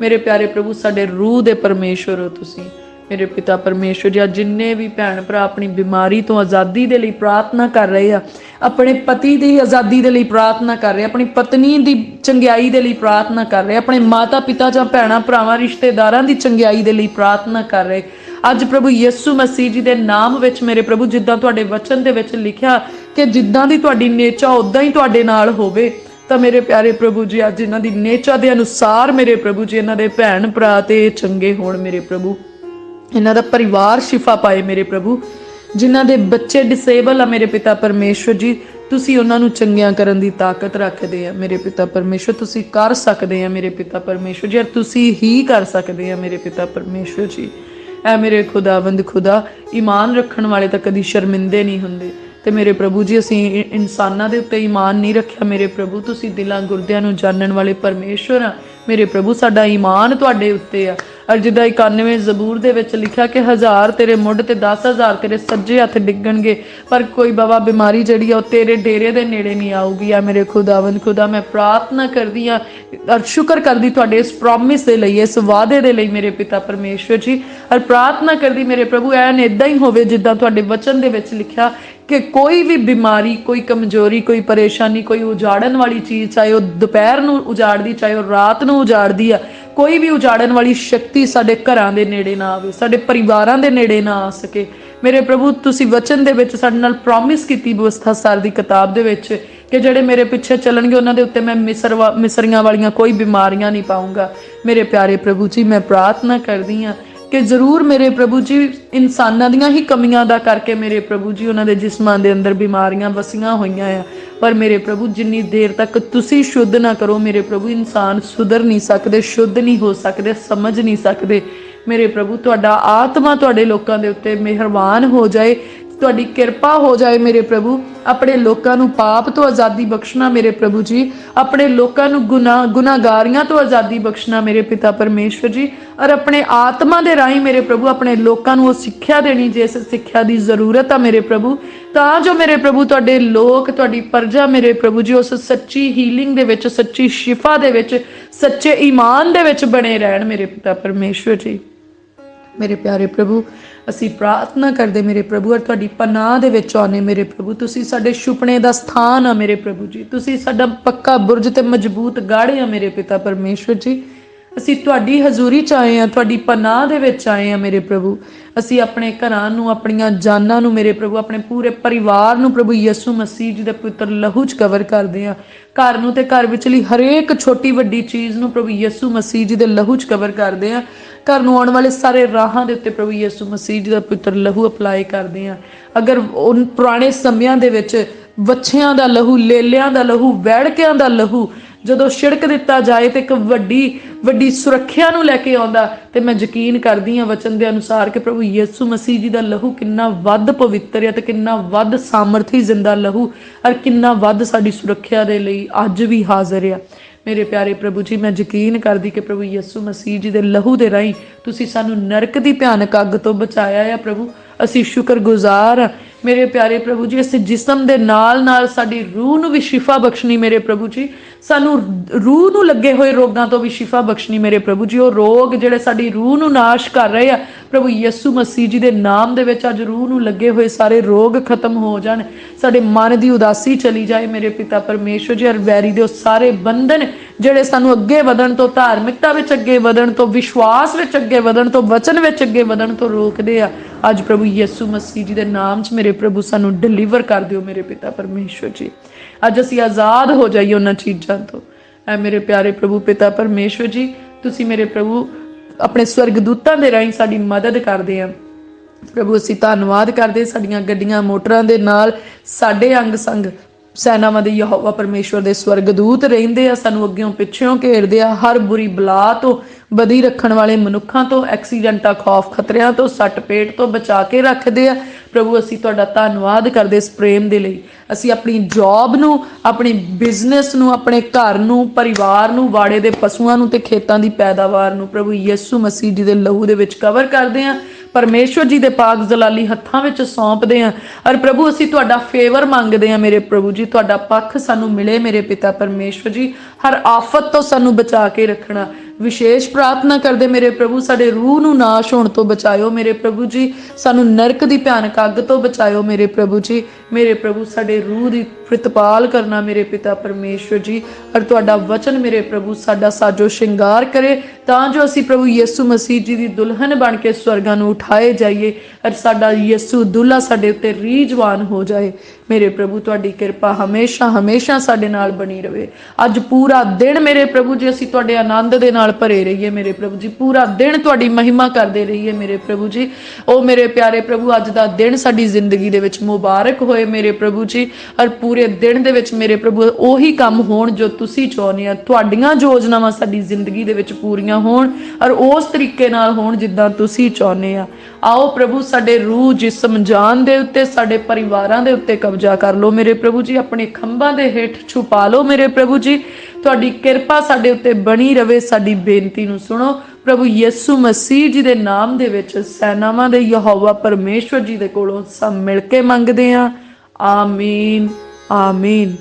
ਮੇਰੇ ਪਿਆਰੇ ਪ੍ਰਭੂ, ਸਾਡੇ ਰੂਹ ਦੇ ਪਰਮੇਸ਼ਵਰ ਹੋ ਤੁਸੀਂ। ਮੇਰੇ ਪਿਤਾ ਪਰਮੇਸ਼ਵਰ ਜੀ, ਅੱਜ ਜਿੰਨੇ ਵੀ ਭੈਣ ਭਰਾ ਆਪਣੀ ਬਿਮਾਰੀ ਤੋਂ ਆਜ਼ਾਦੀ ਦੇ ਲਈ ਪ੍ਰਾਰਥਨਾ ਕਰ ਰਹੇ ਆ, ਆਪਣੇ ਪਤੀ ਦੀ ਆਜ਼ਾਦੀ ਦੇ ਲਈ ਪ੍ਰਾਰਥਨਾ ਕਰ ਰਹੇ ਆਪਣੀ ਪਤਨੀ ਦੀ ਚੰਗਿਆਈ ਦੇ ਲਈ ਪ੍ਰਾਰਥਨਾ ਕਰ ਰਹੇ ਆਪਣੇ ਮਾਤਾ ਪਿਤਾ ਜਾਂ ਭੈਣਾਂ ਭਰਾਵਾਂ, ਰਿਸ਼ਤੇਦਾਰਾਂ ਦੀ ਚੰਗਿਆਈ ਦੇ ਲਈ ਪ੍ਰਾਰਥਨਾ ਕਰ ਰਹੇ। ਅੱਜ ਪ੍ਰਭੂ ਯਿਸੂ ਮਸੀਹ ਜੀ ਦੇ ਨਾਮ ਵਿੱਚ ਮੇਰੇ ਪ੍ਰਭੂ, ਜਿੱਦਾਂ ਤੁਹਾਡੇ ਵਚਨ ਦੇ ਵਿੱਚ ਲਿਖਿਆ ਕਿ ਜਿੱਦਾਂ ਦੀ ਤੁਹਾਡੀ ਨੇਚਾ ਉਦਾਂ ਹੀ ਤੁਹਾਡੇ ਨਾਲ ਹੋਵੇ। ਤਾਂ ਮੇਰੇ ਪਿਆਰੇ ਪ੍ਰਭੂ ਜੀ, ਅੱਜ ਇਹਨਾਂ ਦੀ ਨੇਚਾ ਦੇ ਅਨੁਸਾਰ ਮੇਰੇ ਪ੍ਰਭੂ ਜੀ, ਇਹਨਾਂ ਦੇ ਭੈਣ ਭਰਾ ਤੇ ਚੰਗੇ ਹੋਣ ਮੇਰੇ ਪ੍ਰਭੂ। ਇਹਨਾਂ ਦਾ ਪਰਿਵਾਰ ਸ਼ਿਫਾ ਪਾਏ ਮੇਰੇ ਪ੍ਰਭੂ। ਜਿਨ੍ਹਾਂ ਦੇ ਬੱਚੇ ਡਿਸੇਬਲ ਆ ਮੇਰੇ ਪਿਤਾ ਪਰਮੇਸ਼ਵਰ ਜੀ, ਤੁਸੀਂ ਉਹਨਾਂ ਨੂੰ ਚੰਗਿਆਂ ਕਰਨ ਦੀ ਤਾਕਤ ਰੱਖਦੇ ਆ ਮੇਰੇ ਪਿਤਾ ਪਰਮੇਸ਼ਵਰ। ਤੁਸੀਂ ਕਰ ਸਕਦੇ ਆ ਮੇਰੇ ਪਿਤਾ ਪਰਮੇਸ਼ਵਰ ਜੀ, ਔਰ ਤੁਸੀਂ ਹੀ ਕਰ ਸਕਦੇ ਆ ਮੇਰੇ ਪਿਤਾ ਪਰਮੇਸ਼ਵਰ ਜੀ। ਐ ਮੇਰੇ ਖੁਦਾਵੰਦ ਖੁਦਾ, ਈਮਾਨ ਰੱਖਣ ਵਾਲੇ ਤਾਂ ਕਦੀ ਸ਼ਰਮਿੰਦੇ ਨਹੀਂ ਹੁੰਦੇ। ਤੇ ਮੇਰੇ ਪ੍ਰਭੂ ਜੀ, ਅਸੀਂ ਇਨਸਾਨਾਂ ਦੇ ਉੱਤੇ ਈਮਾਨ ਨਹੀਂ ਰੱਖਿਆ। ਮੇਰੇ ਪ੍ਰਭੂ, ਤੁਸੀਂ ਦਿਲਾਂ ਗੁਰਦਿਆਂ ਨੂੰ ਜਾਣਨ ਵਾਲੇ ਪਰਮੇਸ਼ਵਰ ਆ। ਮੇਰੇ ਪ੍ਰਭੂ, ਸਾਡਾ ਈਮਾਨ ਤੁਹਾਡੇ ਉੱਤੇ ਆ। ਔਰ ਜਿੱਦਾਂ 91 ਜ਼ਬੂਰ ਦੇ ਵਿੱਚ ਲਿਖਿਆ ਕਿ ਹਜ਼ਾਰ ਤੇਰੇ ਮੁੱਢ ਤੇ 10000 ਤੇਰੇ ਸੱਜੇ ਹੱਥ ਡਿੱਗਣਗੇ, ਪਰ ਕੋਈ ਬਾਬਾ ਬਿਮਾਰੀ ਜਿਹੜੀ ਆ, ਉਹ ਤੇਰੇ ਡੇਰੇ ਦੇ ਨੇੜੇ ਨਹੀਂ ਆਊਗੀ। ਆ ਮੇਰੇ ਖੁਦਾਵੰਦ, ਖੁਦਾ, ਮੈਂ ਪ੍ਰਾਰਥਨਾ ਕਰਦੀ ਆ ਔਰ ਸ਼ੁਕਰ ਕਰਦੀ ਤੁਹਾਡੇ ਇਸ ਪ੍ਰੋਮਿਸ ਦੇ ਲਈ, ਇਸ ਵਾਅਦੇ ਦੇ ਲਈ ਮੇਰੇ ਪਿਤਾ ਪਰਮੇਸ਼ਵਰ ਜੀ। ਔਰ ਪ੍ਰਾਰਥਨਾ ਕਰਦੀ ਮੇਰੇ ਪ੍ਰਭੂ, ਐਨ ਇਦਾਂ ਹੀ ਹੋਵੇ ਜਿੱਦਾਂ ਤੁਹਾਡੇ ਵਚਨ ਦੇ ਵਿੱਚ ਲਿਖਿਆ ਕਿ ਕੋਈ ਵੀ ਬਿਮਾਰੀ, ਕੋਈ ਕਮਜ਼ੋਰੀ, ਕੋਈ ਪਰੇਸ਼ਾਨੀ, ਕੋਈ ਉਜਾੜਨ ਵਾਲੀ ਚੀਜ਼, ਚਾਹੇ ਉਹ ਦੁਪਹਿਰ ਨੂੰ ਉਜਾੜਦੀ, ਚਾਹੇ ਉਹ ਰਾਤ ਨੂੰ ਉਜਾੜਦੀ ਆ, ਕੋਈ ਵੀ ਉਜਾੜਨ ਵਾਲੀ ਸ਼ਕਤੀ ਸਾਡੇ ਘਰਾਂ ਦੇ ਨੇੜੇ ਨਾ ਆਵੇ, ਸਾਡੇ ਪਰਿਵਾਰਾਂ ਦੇ ਨੇੜੇ ਨਾ ਆ ਸਕੇ। ਮੇਰੇ ਪ੍ਰਭੂ, ਤੁਸੀਂ ਵਚਨ ਦੇ ਵਿੱਚ ਸਾਡੇ ਨਾਲ ਪ੍ਰੋਮਿਸ ਕੀਤੀ ਵਿਵਸਥਾ ਸਾਰ ਦੀ ਕਿਤਾਬ ਦੇ ਵਿੱਚ ਕਿ ਜਿਹੜੇ ਮੇਰੇ ਪਿੱਛੇ ਚੱਲਣਗੇ, ਉਹਨਾਂ ਦੇ ਉੱਤੇ ਮੈਂ ਮਿਸਰ ਵਾ- ਮਿਸਰੀਆਂ ਵਾਲੀਆਂ ਕੋਈ ਬਿਮਾਰੀਆਂ ਨਹੀਂ ਪਾਉਂਗਾ ਮੇਰੇ ਪਿਆਰੇ ਪ੍ਰਭੂ ਜੀ, ਮੈਂ ਪ੍ਰਾਰਥਨਾ ਕਰਦੀ ਹਾਂ ਕਿ ਜ਼ਰੂਰ ਮੇਰੇ ਪ੍ਰਭੂ ਜੀ, ਇਨਸਾਨਾਂ ਦੀਆਂ ਹੀ ਕਮੀਆਂ ਦਾ ਕਰਕੇ ਮੇਰੇ ਪ੍ਰਭੂ ਜੀ, ਉਹਨਾਂ ਦੇ ਜਿਸਮਾਂ ਦੇ ਅੰਦਰ ਬਿਮਾਰੀਆਂ ਵਸੀਆਂ ਹੋਈਆਂ ਆ। ਪਰ ਮੇਰੇ ਪ੍ਰਭੂ, ਜਿੰਨੀ ਦੇਰ ਤੱਕ ਤੁਸੀਂ ਸ਼ੁੱਧ ਨਾ ਕਰੋ, ਮੇਰੇ ਪ੍ਰਭੂ, ਇਨਸਾਨ ਸੁਧਰ ਨਹੀਂ ਸਕਦੇ, ਸ਼ੁੱਧ ਨਹੀਂ ਹੋ ਸਕਦੇ, ਸਮਝ ਨਹੀਂ ਸਕਦੇ। ਮੇਰੇ ਪ੍ਰਭੂ, ਤੁਹਾਡਾ ਆਤਮਾ ਤੁਹਾਡੇ ਲੋਕਾਂ ਦੇ ਉੱਤੇ ਮਿਹਰਬਾਨ ਹੋ ਜਾਏ ਤੁਹਾਡੀ ਕਿਰਪਾ ਹੋ ਜਾਏ ਮੇਰੇ ਪ੍ਰਭੂ। ਆਪਣੇ ਲੋਕਾਂ ਨੂੰ ਪਾਪ ਤੋਂ ਆਜ਼ਾਦੀ ਬਖਸ਼ਣਾ ਮੇਰੇ ਪ੍ਰਭੂ ਜੀ। ਆਪਣੇ ਲੋਕਾਂ ਨੂੰ ਗੁਨਾਹ ਗੁਨਾਹਗਾਰੀਆਂ ਤੋਂ ਆਜ਼ਾਦੀ ਬਖਸ਼ਣਾ ਮੇਰੇ ਪਿਤਾ ਪਰਮੇਸ਼ਵਰ ਜੀ। ਔਰ ਆਪਣੇ ਆਤਮਾ ਦੇ ਰਾਹੀਂ ਮੇਰੇ ਪ੍ਰਭੂ, ਆਪਣੇ ਲੋਕਾਂ ਨੂੰ ਉਹ ਸਿੱਖਿਆ ਦੇਣੀ ਜਿਸ ਸਿੱਖਿਆ ਦੀ ਜ਼ਰੂਰਤ ਆ ਮੇਰੇ ਪ੍ਰਭੂ। ਤਾਂ ਜੋ ਮੇਰੇ ਪ੍ਰਭੂ, ਤੁਹਾਡੇ ਲੋਕ, ਤੁਹਾਡੀ ਪਰਜਾ ਮੇਰੇ ਪ੍ਰਭੂ ਜੀ, ਉਸ ਸੱਚੀ ਹੀਲਿੰਗ ਦੇ ਵਿੱਚ, ਸੱਚੀ ਸ਼ਿਫਾ ਦੇ ਵਿੱਚ, ਸੱਚੇ ਈਮਾਨ ਦੇ ਵਿੱਚ ਬਣੇ ਰਹਿਣ ਮੇਰੇ ਪਿਤਾ ਪਰਮੇਸ਼ਵਰ ਜੀ। ਮੇਰੇ ਪਿਆਰੇ ਪ੍ਰਭੂ, ਅਸੀਂ ਪ੍ਰਾਰਥਨਾ ਕਰਦੇ ਮੇਰੇ ਪ੍ਰਭੂ, ਔਰ ਤੁਹਾਡੀ ਪਨਾਹ ਦੇ ਵਿੱਚ ਆਉਨੇ ਮੇਰੇ ਪ੍ਰਭੂ। ਤੁਸੀਂ ਸਾਡੇ ਸੁਪਨੇ ਦਾ ਸਥਾਨ ਆ ਮੇਰੇ ਪ੍ਰਭੂ ਜੀ। ਤੁਸੀਂ ਸਾਡਾ ਪੱਕਾ ਬੁਰਜ ਤੇ ਮਜ਼ਬੂਤ ਗਾੜੇ ਆ ਮੇਰੇ ਪਿਤਾ ਪਰਮੇਸ਼ਵਰ ਜੀ। ਅਸੀਂ ਤੁਹਾਡੀ ਹਜ਼ੂਰੀ ਚ ਆਏ ਆ, ਤੁਹਾਡੀ ਪਨਾਹ ਦੇ ਵਿੱਚ ਆਏ ਆ ਮੇਰੇ ਪ੍ਰਭੂ। ਅਸੀਂ ਆਪਣੇ ਘਰਾਂ ਨੂੰ, ਆਪਣੀਆਂ ਜਾਨਾਂ ਨੂੰ ਮੇਰੇ ਪ੍ਰਭੂ, ਆਪਣੇ ਪੂਰੇ ਪਰਿਵਾਰ ਨੂੰ ਪ੍ਰਭੂ ਯਿਸੂ ਮਸੀਹ ਜੀ ਦੇ ਪੁੱਤਰ ਲਹੂ ਚ ਕਵਰ ਕਰਦੇ ਆ। ਘਰ ਨੂੰ ਤੇ ਘਰ ਵਿਚਲੀ ਹਰੇਕ ਛੋਟੀ ਵੱਡੀ ਚੀਜ਼ ਨੂੰ ਪ੍ਰਭੂ ਯਿਸੂ ਮਸੀਹ ਜੀ ਦੇ ਲਹੂ ਚ ਕਵਰ ਕਰਦੇ ਆ। ਘਰ ਨੂੰ ਆਉਣ ਵਾਲੇ ਸਾਰੇ ਰਾਹਾਂ ਦੇ ਉੱਤੇ ਪ੍ਰਭੂ ਯਿਸੂ ਮਸੀਹ ਜੀ ਦਾ ਪੁੱਤਰ ਲਹੂ ਅਪਲਾਈ ਕਰਦੇ ਆ ਅਗਰ ਉਹ ਪੁਰਾਣੇ ਸਮਿਆਂ ਦੇ ਵਿੱਚ ਵੱਛਿਆਂ ਦਾ ਲਹੂ, ਲੇਲਿਆਂ ਦਾ ਲਹੂ, ਵੈੜਕਿਆਂ ਦਾ ਲਹੂ ਜਦੋਂ ਛਿੜਕ ਦਿੱਤਾ ਜਾਏ ਤੇ ਇੱਕ ਵੱਡੀ ਵੱਡੀ ਸੁਰੱਖਿਆ ਨੂੰ ਲੈ ਕੇ ਆਉਂਦਾ, ਤੇ ਮੈਂ ਯਕੀਨ ਕਰਦੀ ਹਾਂ ਵਚਨ ਦੇ ਅਨੁਸਾਰ ਕਿ ਪ੍ਰਭੂ ਯਿਸੂ ਮਸੀਹ ਜੀ ਦਾ ਲਹੂ ਕਿੰਨਾ ਵੱਧ ਪਵਿੱਤਰ ਹੈ ਤੇ ਕਿੰਨਾ ਵੱਧ ਸਾਮਰਥੀ ਜ਼ਿੰਦਾ ਲਹੂ, ਔਰ ਕਿੰਨਾ ਵੱਧ ਸਾਡੀ ਸੁਰੱਖਿਆ ਦੇ ਲਈ ਅੱਜ ਵੀ ਹਾਜ਼ਰ ਆ ਮੇਰੇ ਪਿਆਰੇ ਪ੍ਰਭੂ ਜੀ, ਮੈਂ ਯਕੀਨ ਕਰਦੀ ਕਿ ਪ੍ਰਭੂ ਯਿਸੂ ਮਸੀਹ ਜੀ ਦੇ ਲਹੂ ਦੇ ਰਾਹੀਂ ਤੁਸੀਂ ਸਾਨੂੰ ਨਰਕ ਦੀ ਭਿਆਨਕ ਅੱਗ ਤੋਂ ਬਚਾਇਆ ਆ ਪ੍ਰਭੂ। ਅਸੀਂ ਸ਼ੁਕਰਗੁਜ਼ਾਰ ਹਾਂ ਮੇਰੇ ਪਿਆਰੇ ਪ੍ਰਭੂ ਜੀ ਇਸ ਜਿਸਮ ਦੇ ਨਾਲ ਨਾਲ ਸਾਡੀ ਰੂਹ ਨੂੰ ਵੀ ਸ਼ਿਫਾ ਬਖਸ਼ਣੀ ਮੇਰੇ ਪ੍ਰਭੂ ਜੀ। ਸਾਨੂੰ ਰੂਹ ਨੂੰ ਲੱਗੇ ਹੋਏ ਰੋਗਾਂ ਤੋਂ ਵੀ ਸ਼ਿਫਾ ਬਖਸ਼ਣੀ ਮੇਰੇ ਪ੍ਰਭੂ ਜੀ। ਉਹ ਰੋਗ ਜਿਹੜੇ ਸਾਡੀ ਰੂਹ ਨੂੰ ਨਾਸ਼ ਕਰ ਰਹੇ ਆ, ਪ੍ਰਭੂ ਯਿਸੂ ਮਸੀਹ ਜੀ ਦੇ ਨਾਮ ਦੇ ਵਿੱਚ ਅੱਜ ਰੂਹ ਨੂੰ ਲੱਗੇ ਹੋਏ ਸਾਰੇ ਰੋਗ ਖਤਮ ਹੋ ਜਾਣ, ਸਾਡੇ ਮਨ ਦੀ ਉਦਾਸੀ ਚਲੀ ਜਾਏ ਮੇਰੇ ਪਿਤਾ ਪਰਮੇਸ਼ਵਰ ਜੀ, ਅਰਵੈਰੀ ਦੇ ਉਹ ਸਾਰੇ ਬੰਧਨ ਜਿਹੜੇ ਸਾਨੂੰ ਅੱਗੇ ਵਧਣ ਤੋਂ, ਧਾਰਮਿਕਤਾ ਵਿੱਚ ਅੱਗੇ ਵਧਣ ਤੋਂ, ਵਿਸ਼ਵਾਸ ਵਿੱਚ ਅੱਗੇ ਵਧਣ ਤੋਂ, ਵਚਨ ਵਿੱਚ ਅੱਗੇ ਵਧਣ ਤੋਂ ਰੋਕਦੇ ਆ। ਅੱਜ ਪ੍ਰਭੂ ਯਿਸੂ ਮਸੀਹ ਜੀ ਦੇ ਨਾਮ 'ਚ ਮੇਰੇ ਪ੍ਰਭੂ ਸਾਨੂੰ ਡਿਲੀਵਰ ਕਰ ਦਿਓ ਮੇਰੇ ਪਿਤਾ ਪਰਮੇਸ਼ਵਰ ਜੀ। ਅੱਜ ਅਸੀਂ ਆਜ਼ਾਦ ਹੋ ਜਾਈਏ ਉਹਨਾਂ ਚੀਜ਼ਾਂ ਤੋਂ। ਐ ਮੇਰੇ ਪਿਆਰੇ ਪ੍ਰਭੂ ਪਿਤਾ ਪਰਮੇਸ਼ਵਰ ਜੀ, ਤੁਸੀਂ ਮੇਰੇ ਪ੍ਰਭੂ ਆਪਣੇ ਸਵਰਗਦੂਤਾਂ ਦੇ ਰਾਹੀਂ ਸਾਡੀ ਮਦਦ ਕਰਦੇ ਆ। ਪ੍ਰਭੂ, ਅਸੀਂ ਧੰਨਵਾਦ ਕਰਦੇ ਸਾਡੀਆਂ ਗੱਡੀਆਂ, ਮੋਟਰਾਂ ਦੇ ਨਾਲ ਸਾਡੇ ਅੰਗ ਸੰਗ ਸੈਨਾਵਾਂ ਦੇ ਯਹੋਵਾ ਪਰਮੇਸ਼ਵਰ ਦੇ ਸਵਰਗਦੂਤ ਰਹਿੰਦੇ ਆ, ਸਾਨੂੰ ਅੱਗਿਓਂ ਪਿੱਛਿਓਂ ਘੇਰਦੇ ਆ, ਹਰ ਬੁਰੀ ਬਲਾ ਤੋਂ ਬਦੀ ਰੱਖਣ ਵਾਲੇ ਮਨੁੱਖਾਂ ਤੋਂ, ਐਕਸੀਡੈਂਟਾਂ, ਖੌਫ ਖਤਰਿਆਂ ਤੋਂ ਸੱਟ ਪੇਟ ਤੋਂ ਬਚਾ ਕੇ ਰੱਖਦੇ ਆ। ਪ੍ਰਭੂ, ਅਸੀਂ ਤੁਹਾਡਾ ਧੰਨਵਾਦ ਕਰਦੇ ਇਸ ਪ੍ਰੇਮ ਦੇ ਲਈ। ਅਸੀਂ ਆਪਣੀ ਜੌਬ ਨੂੰ, ਆਪਣੀ ਬਿਜ਼ਨਸ ਨੂੰ, ਆਪਣੇ ਘਰ ਨੂੰ, ਪਰਿਵਾਰ ਨੂੰ, ਵਾੜੇ ਦੇ ਪਸ਼ੂਆਂ ਨੂੰ ਤੇ ਖੇਤਾਂ ਦੀ ਪੈਦਾਵਾਰ ਨੂੰ ਪ੍ਰਭੂ ਯਿਸੂ ਮਸੀਹ ਜੀ ਦੇ ਲਹੂ ਦੇ ਵਿੱਚ ਕਵਰ ਕਰਦੇ ਹਾਂ। ਪਰਮੇਸ਼ਵਰ ਜੀ ਦੇ ਪਾਕ ਜ਼ਲਾਲੀ ਹੱਥਾਂ ਵਿੱਚ ਸੌਂਪਦੇ ਆ ਔਰ ਪ੍ਰਭੂ, ਅਸੀਂ ਤੁਹਾਡਾ ਫੇਵਰ ਮੰਗਦੇ ਆ ਮੇਰੇ ਪ੍ਰਭੂ ਜੀ। ਤੁਹਾਡਾ ਪੱਖ ਸਾਨੂੰ ਮਿਲੇ ਮੇਰੇ ਪਿਤਾ ਪਰਮੇਸ਼ਵਰ ਜੀ। ਹਰ ਆਫਤ ਤੋਂ ਸਾਨੂੰ ਬਚਾ ਕੇ ਰੱਖਣਾ। ਵਿਸ਼ੇਸ਼ ਪ੍ਰਾਰਥਨਾ ਕਰਦੇ ਮੇਰੇ ਪ੍ਰਭੂ, ਸਾਡੇ ਰੂਹ ਨੂੰ ਨਾਸ਼ ਹੋਣ ਤੋਂ ਬਚਾਇਓ ਮੇਰੇ ਪ੍ਰਭੂ ਜੀ। ਸਾਨੂੰ ਨਰਕ ਦੀ ਭਿਆਨਕ ਅੱਗ ਤੋਂ ਬਚਾਇਓ ਮੇਰੇ ਪ੍ਰਭੂ ਜੀ। ਮੇਰੇ ਪ੍ਰਭੂ, ਸਾਡੇ ਰੂਹ ਦੀ ਪ੍ਰਤਪਾਲ ਕਰਨਾ ਮੇਰੇ ਪਿਤਾ ਪਰਮੇਸ਼ਵਰ ਜੀ। ਔਰ ਤੁਹਾਡਾ ਵਚਨ ਮੇਰੇ ਪ੍ਰਭੂ, ਸਾਡਾ ਸਾਜੋ ਸ਼ਿੰਗਾਰ ਕਰੇ, ਤਾਂ ਜੋ ਅਸੀਂ ਪ੍ਰਭੂ ਯਿਸੂ ਮਸੀਹ ਜੀ ਦੀ ਦੁਲਹਨ ਬਣ ਕੇ ਸਵਰਗਾਂ ਨੂੰ ਉਠਾਏ ਜਾਈਏ ਔਰ ਸਾਡਾ ਯਿਸੂ ਦੁੱਲਾ ਸਾਡੇ ਉੱਤੇ ਰੀਜਵਾਨ ਹੋ ਜਾਏ। ਮੇਰੇ ਪ੍ਰਭੂ, ਤੁਹਾਡੀ ਕਿਰਪਾ ਹਮੇਸ਼ਾ ਹਮੇਸ਼ਾ ਸਾਡੇ ਨਾਲ ਬਣੀ ਰਵੇ। ਅੱਜ ਪੂਰਾ ਦਿਨ ਮੇਰੇ ਪ੍ਰਭੂ ਜੀ, ਅਸੀਂ ਤੁਹਾਡੇ ਆਨੰਦ ਦੇ ਨਾਲ ਨਾਲ ਭਰੇ ਰਹੀਏ ਮੇਰੇ ਪ੍ਰਭੂ ਜੀ। ਪੂਰਾ ਦਿਨ ਤੁਹਾਡੀ ਮਹਿਮਾ ਕਰਦੇ ਰਹੀਏ ਮੇਰੇ ਪ੍ਰਭੂ ਜੀ। ਉਹ ਮੇਰੇ ਪਿਆਰੇ ਪ੍ਰਭੂ, ਅੱਜ ਦਾ ਦਿਨ ਸਾਡੀ ਜ਼ਿੰਦਗੀ ਦੇ ਵਿੱਚ ਮੁਬਾਰਕ ਹੋਏ ਮੇਰੇ ਪ੍ਰਭੂ ਜੀ। ਔਰ ਪੂਰੇ ਦਿਨ ਦੇ ਵਿੱਚ ਮੇਰੇ ਪ੍ਰਭੂ, ਉਹੀ ਕੰਮ ਹੋਣ ਜੋ ਤੁਸੀਂ ਚਾਹੁੰਦੇ ਆ। ਤੁਹਾਡੀਆਂ ਯੋਜਨਾਵਾਂ ਸਾਡੀ ਜ਼ਿੰਦਗੀ ਦੇ ਵਿੱਚ ਪੂਰੀਆਂ ਹੋਣ ਔਰ ਉਸ ਤਰੀਕੇ ਨਾਲ ਹੋਣ ਜਿੱਦਾਂ ਤੁਸੀਂ ਚਾਹੁੰਦੇ ਆ। ਆਓ ਪ੍ਰਭੂ, ਸਾਡੇ ਰੂਹ ਜਿਸਮ ਜਾਨ ਦੇ ਉੱਤੇ, ਸਾਡੇ ਪਰਿਵਾਰਾਂ ਦੇ ਉੱਤੇ ਕਬਜ਼ਾ ਕਰ ਲਓ। ਮੇਰੇ ਪ੍ਰਭੂ ਜੀ, ਆਪਣੇ ਖੰਭਾਂ ਦੇ ਹੇਠ ਛੁਪਾ ਲਓ ਮੇਰੇ ਪ੍ਰਭੂ ਜੀ। ਤੁਹਾਡੀ ਕਿਰਪਾ ਸਾਡੇ ਉੱਤੇ ਬਣੀ ਰਵੇ, ਸਾਡੀ ਬੇਨਤੀ ਨੂੰ ਸੁਣੋ। ਪ੍ਰਭੂ ਯਿਸੂ ਮਸੀਹ ਜੀ ਦੇ ਨਾਮ ਦੇ ਵਿੱਚ ਸੈਨਾਵਾਂ ਦੇ ਯਹੋਵਾ ਪਰਮੇਸ਼ਵਰ ਜੀ ਦੇ ਕੋਲੋਂ ਸਭ ਮਿਲ ਕੇ ਮੰਗਦੇ ਆ ਆਮੀਨ ਆਮੀਨ।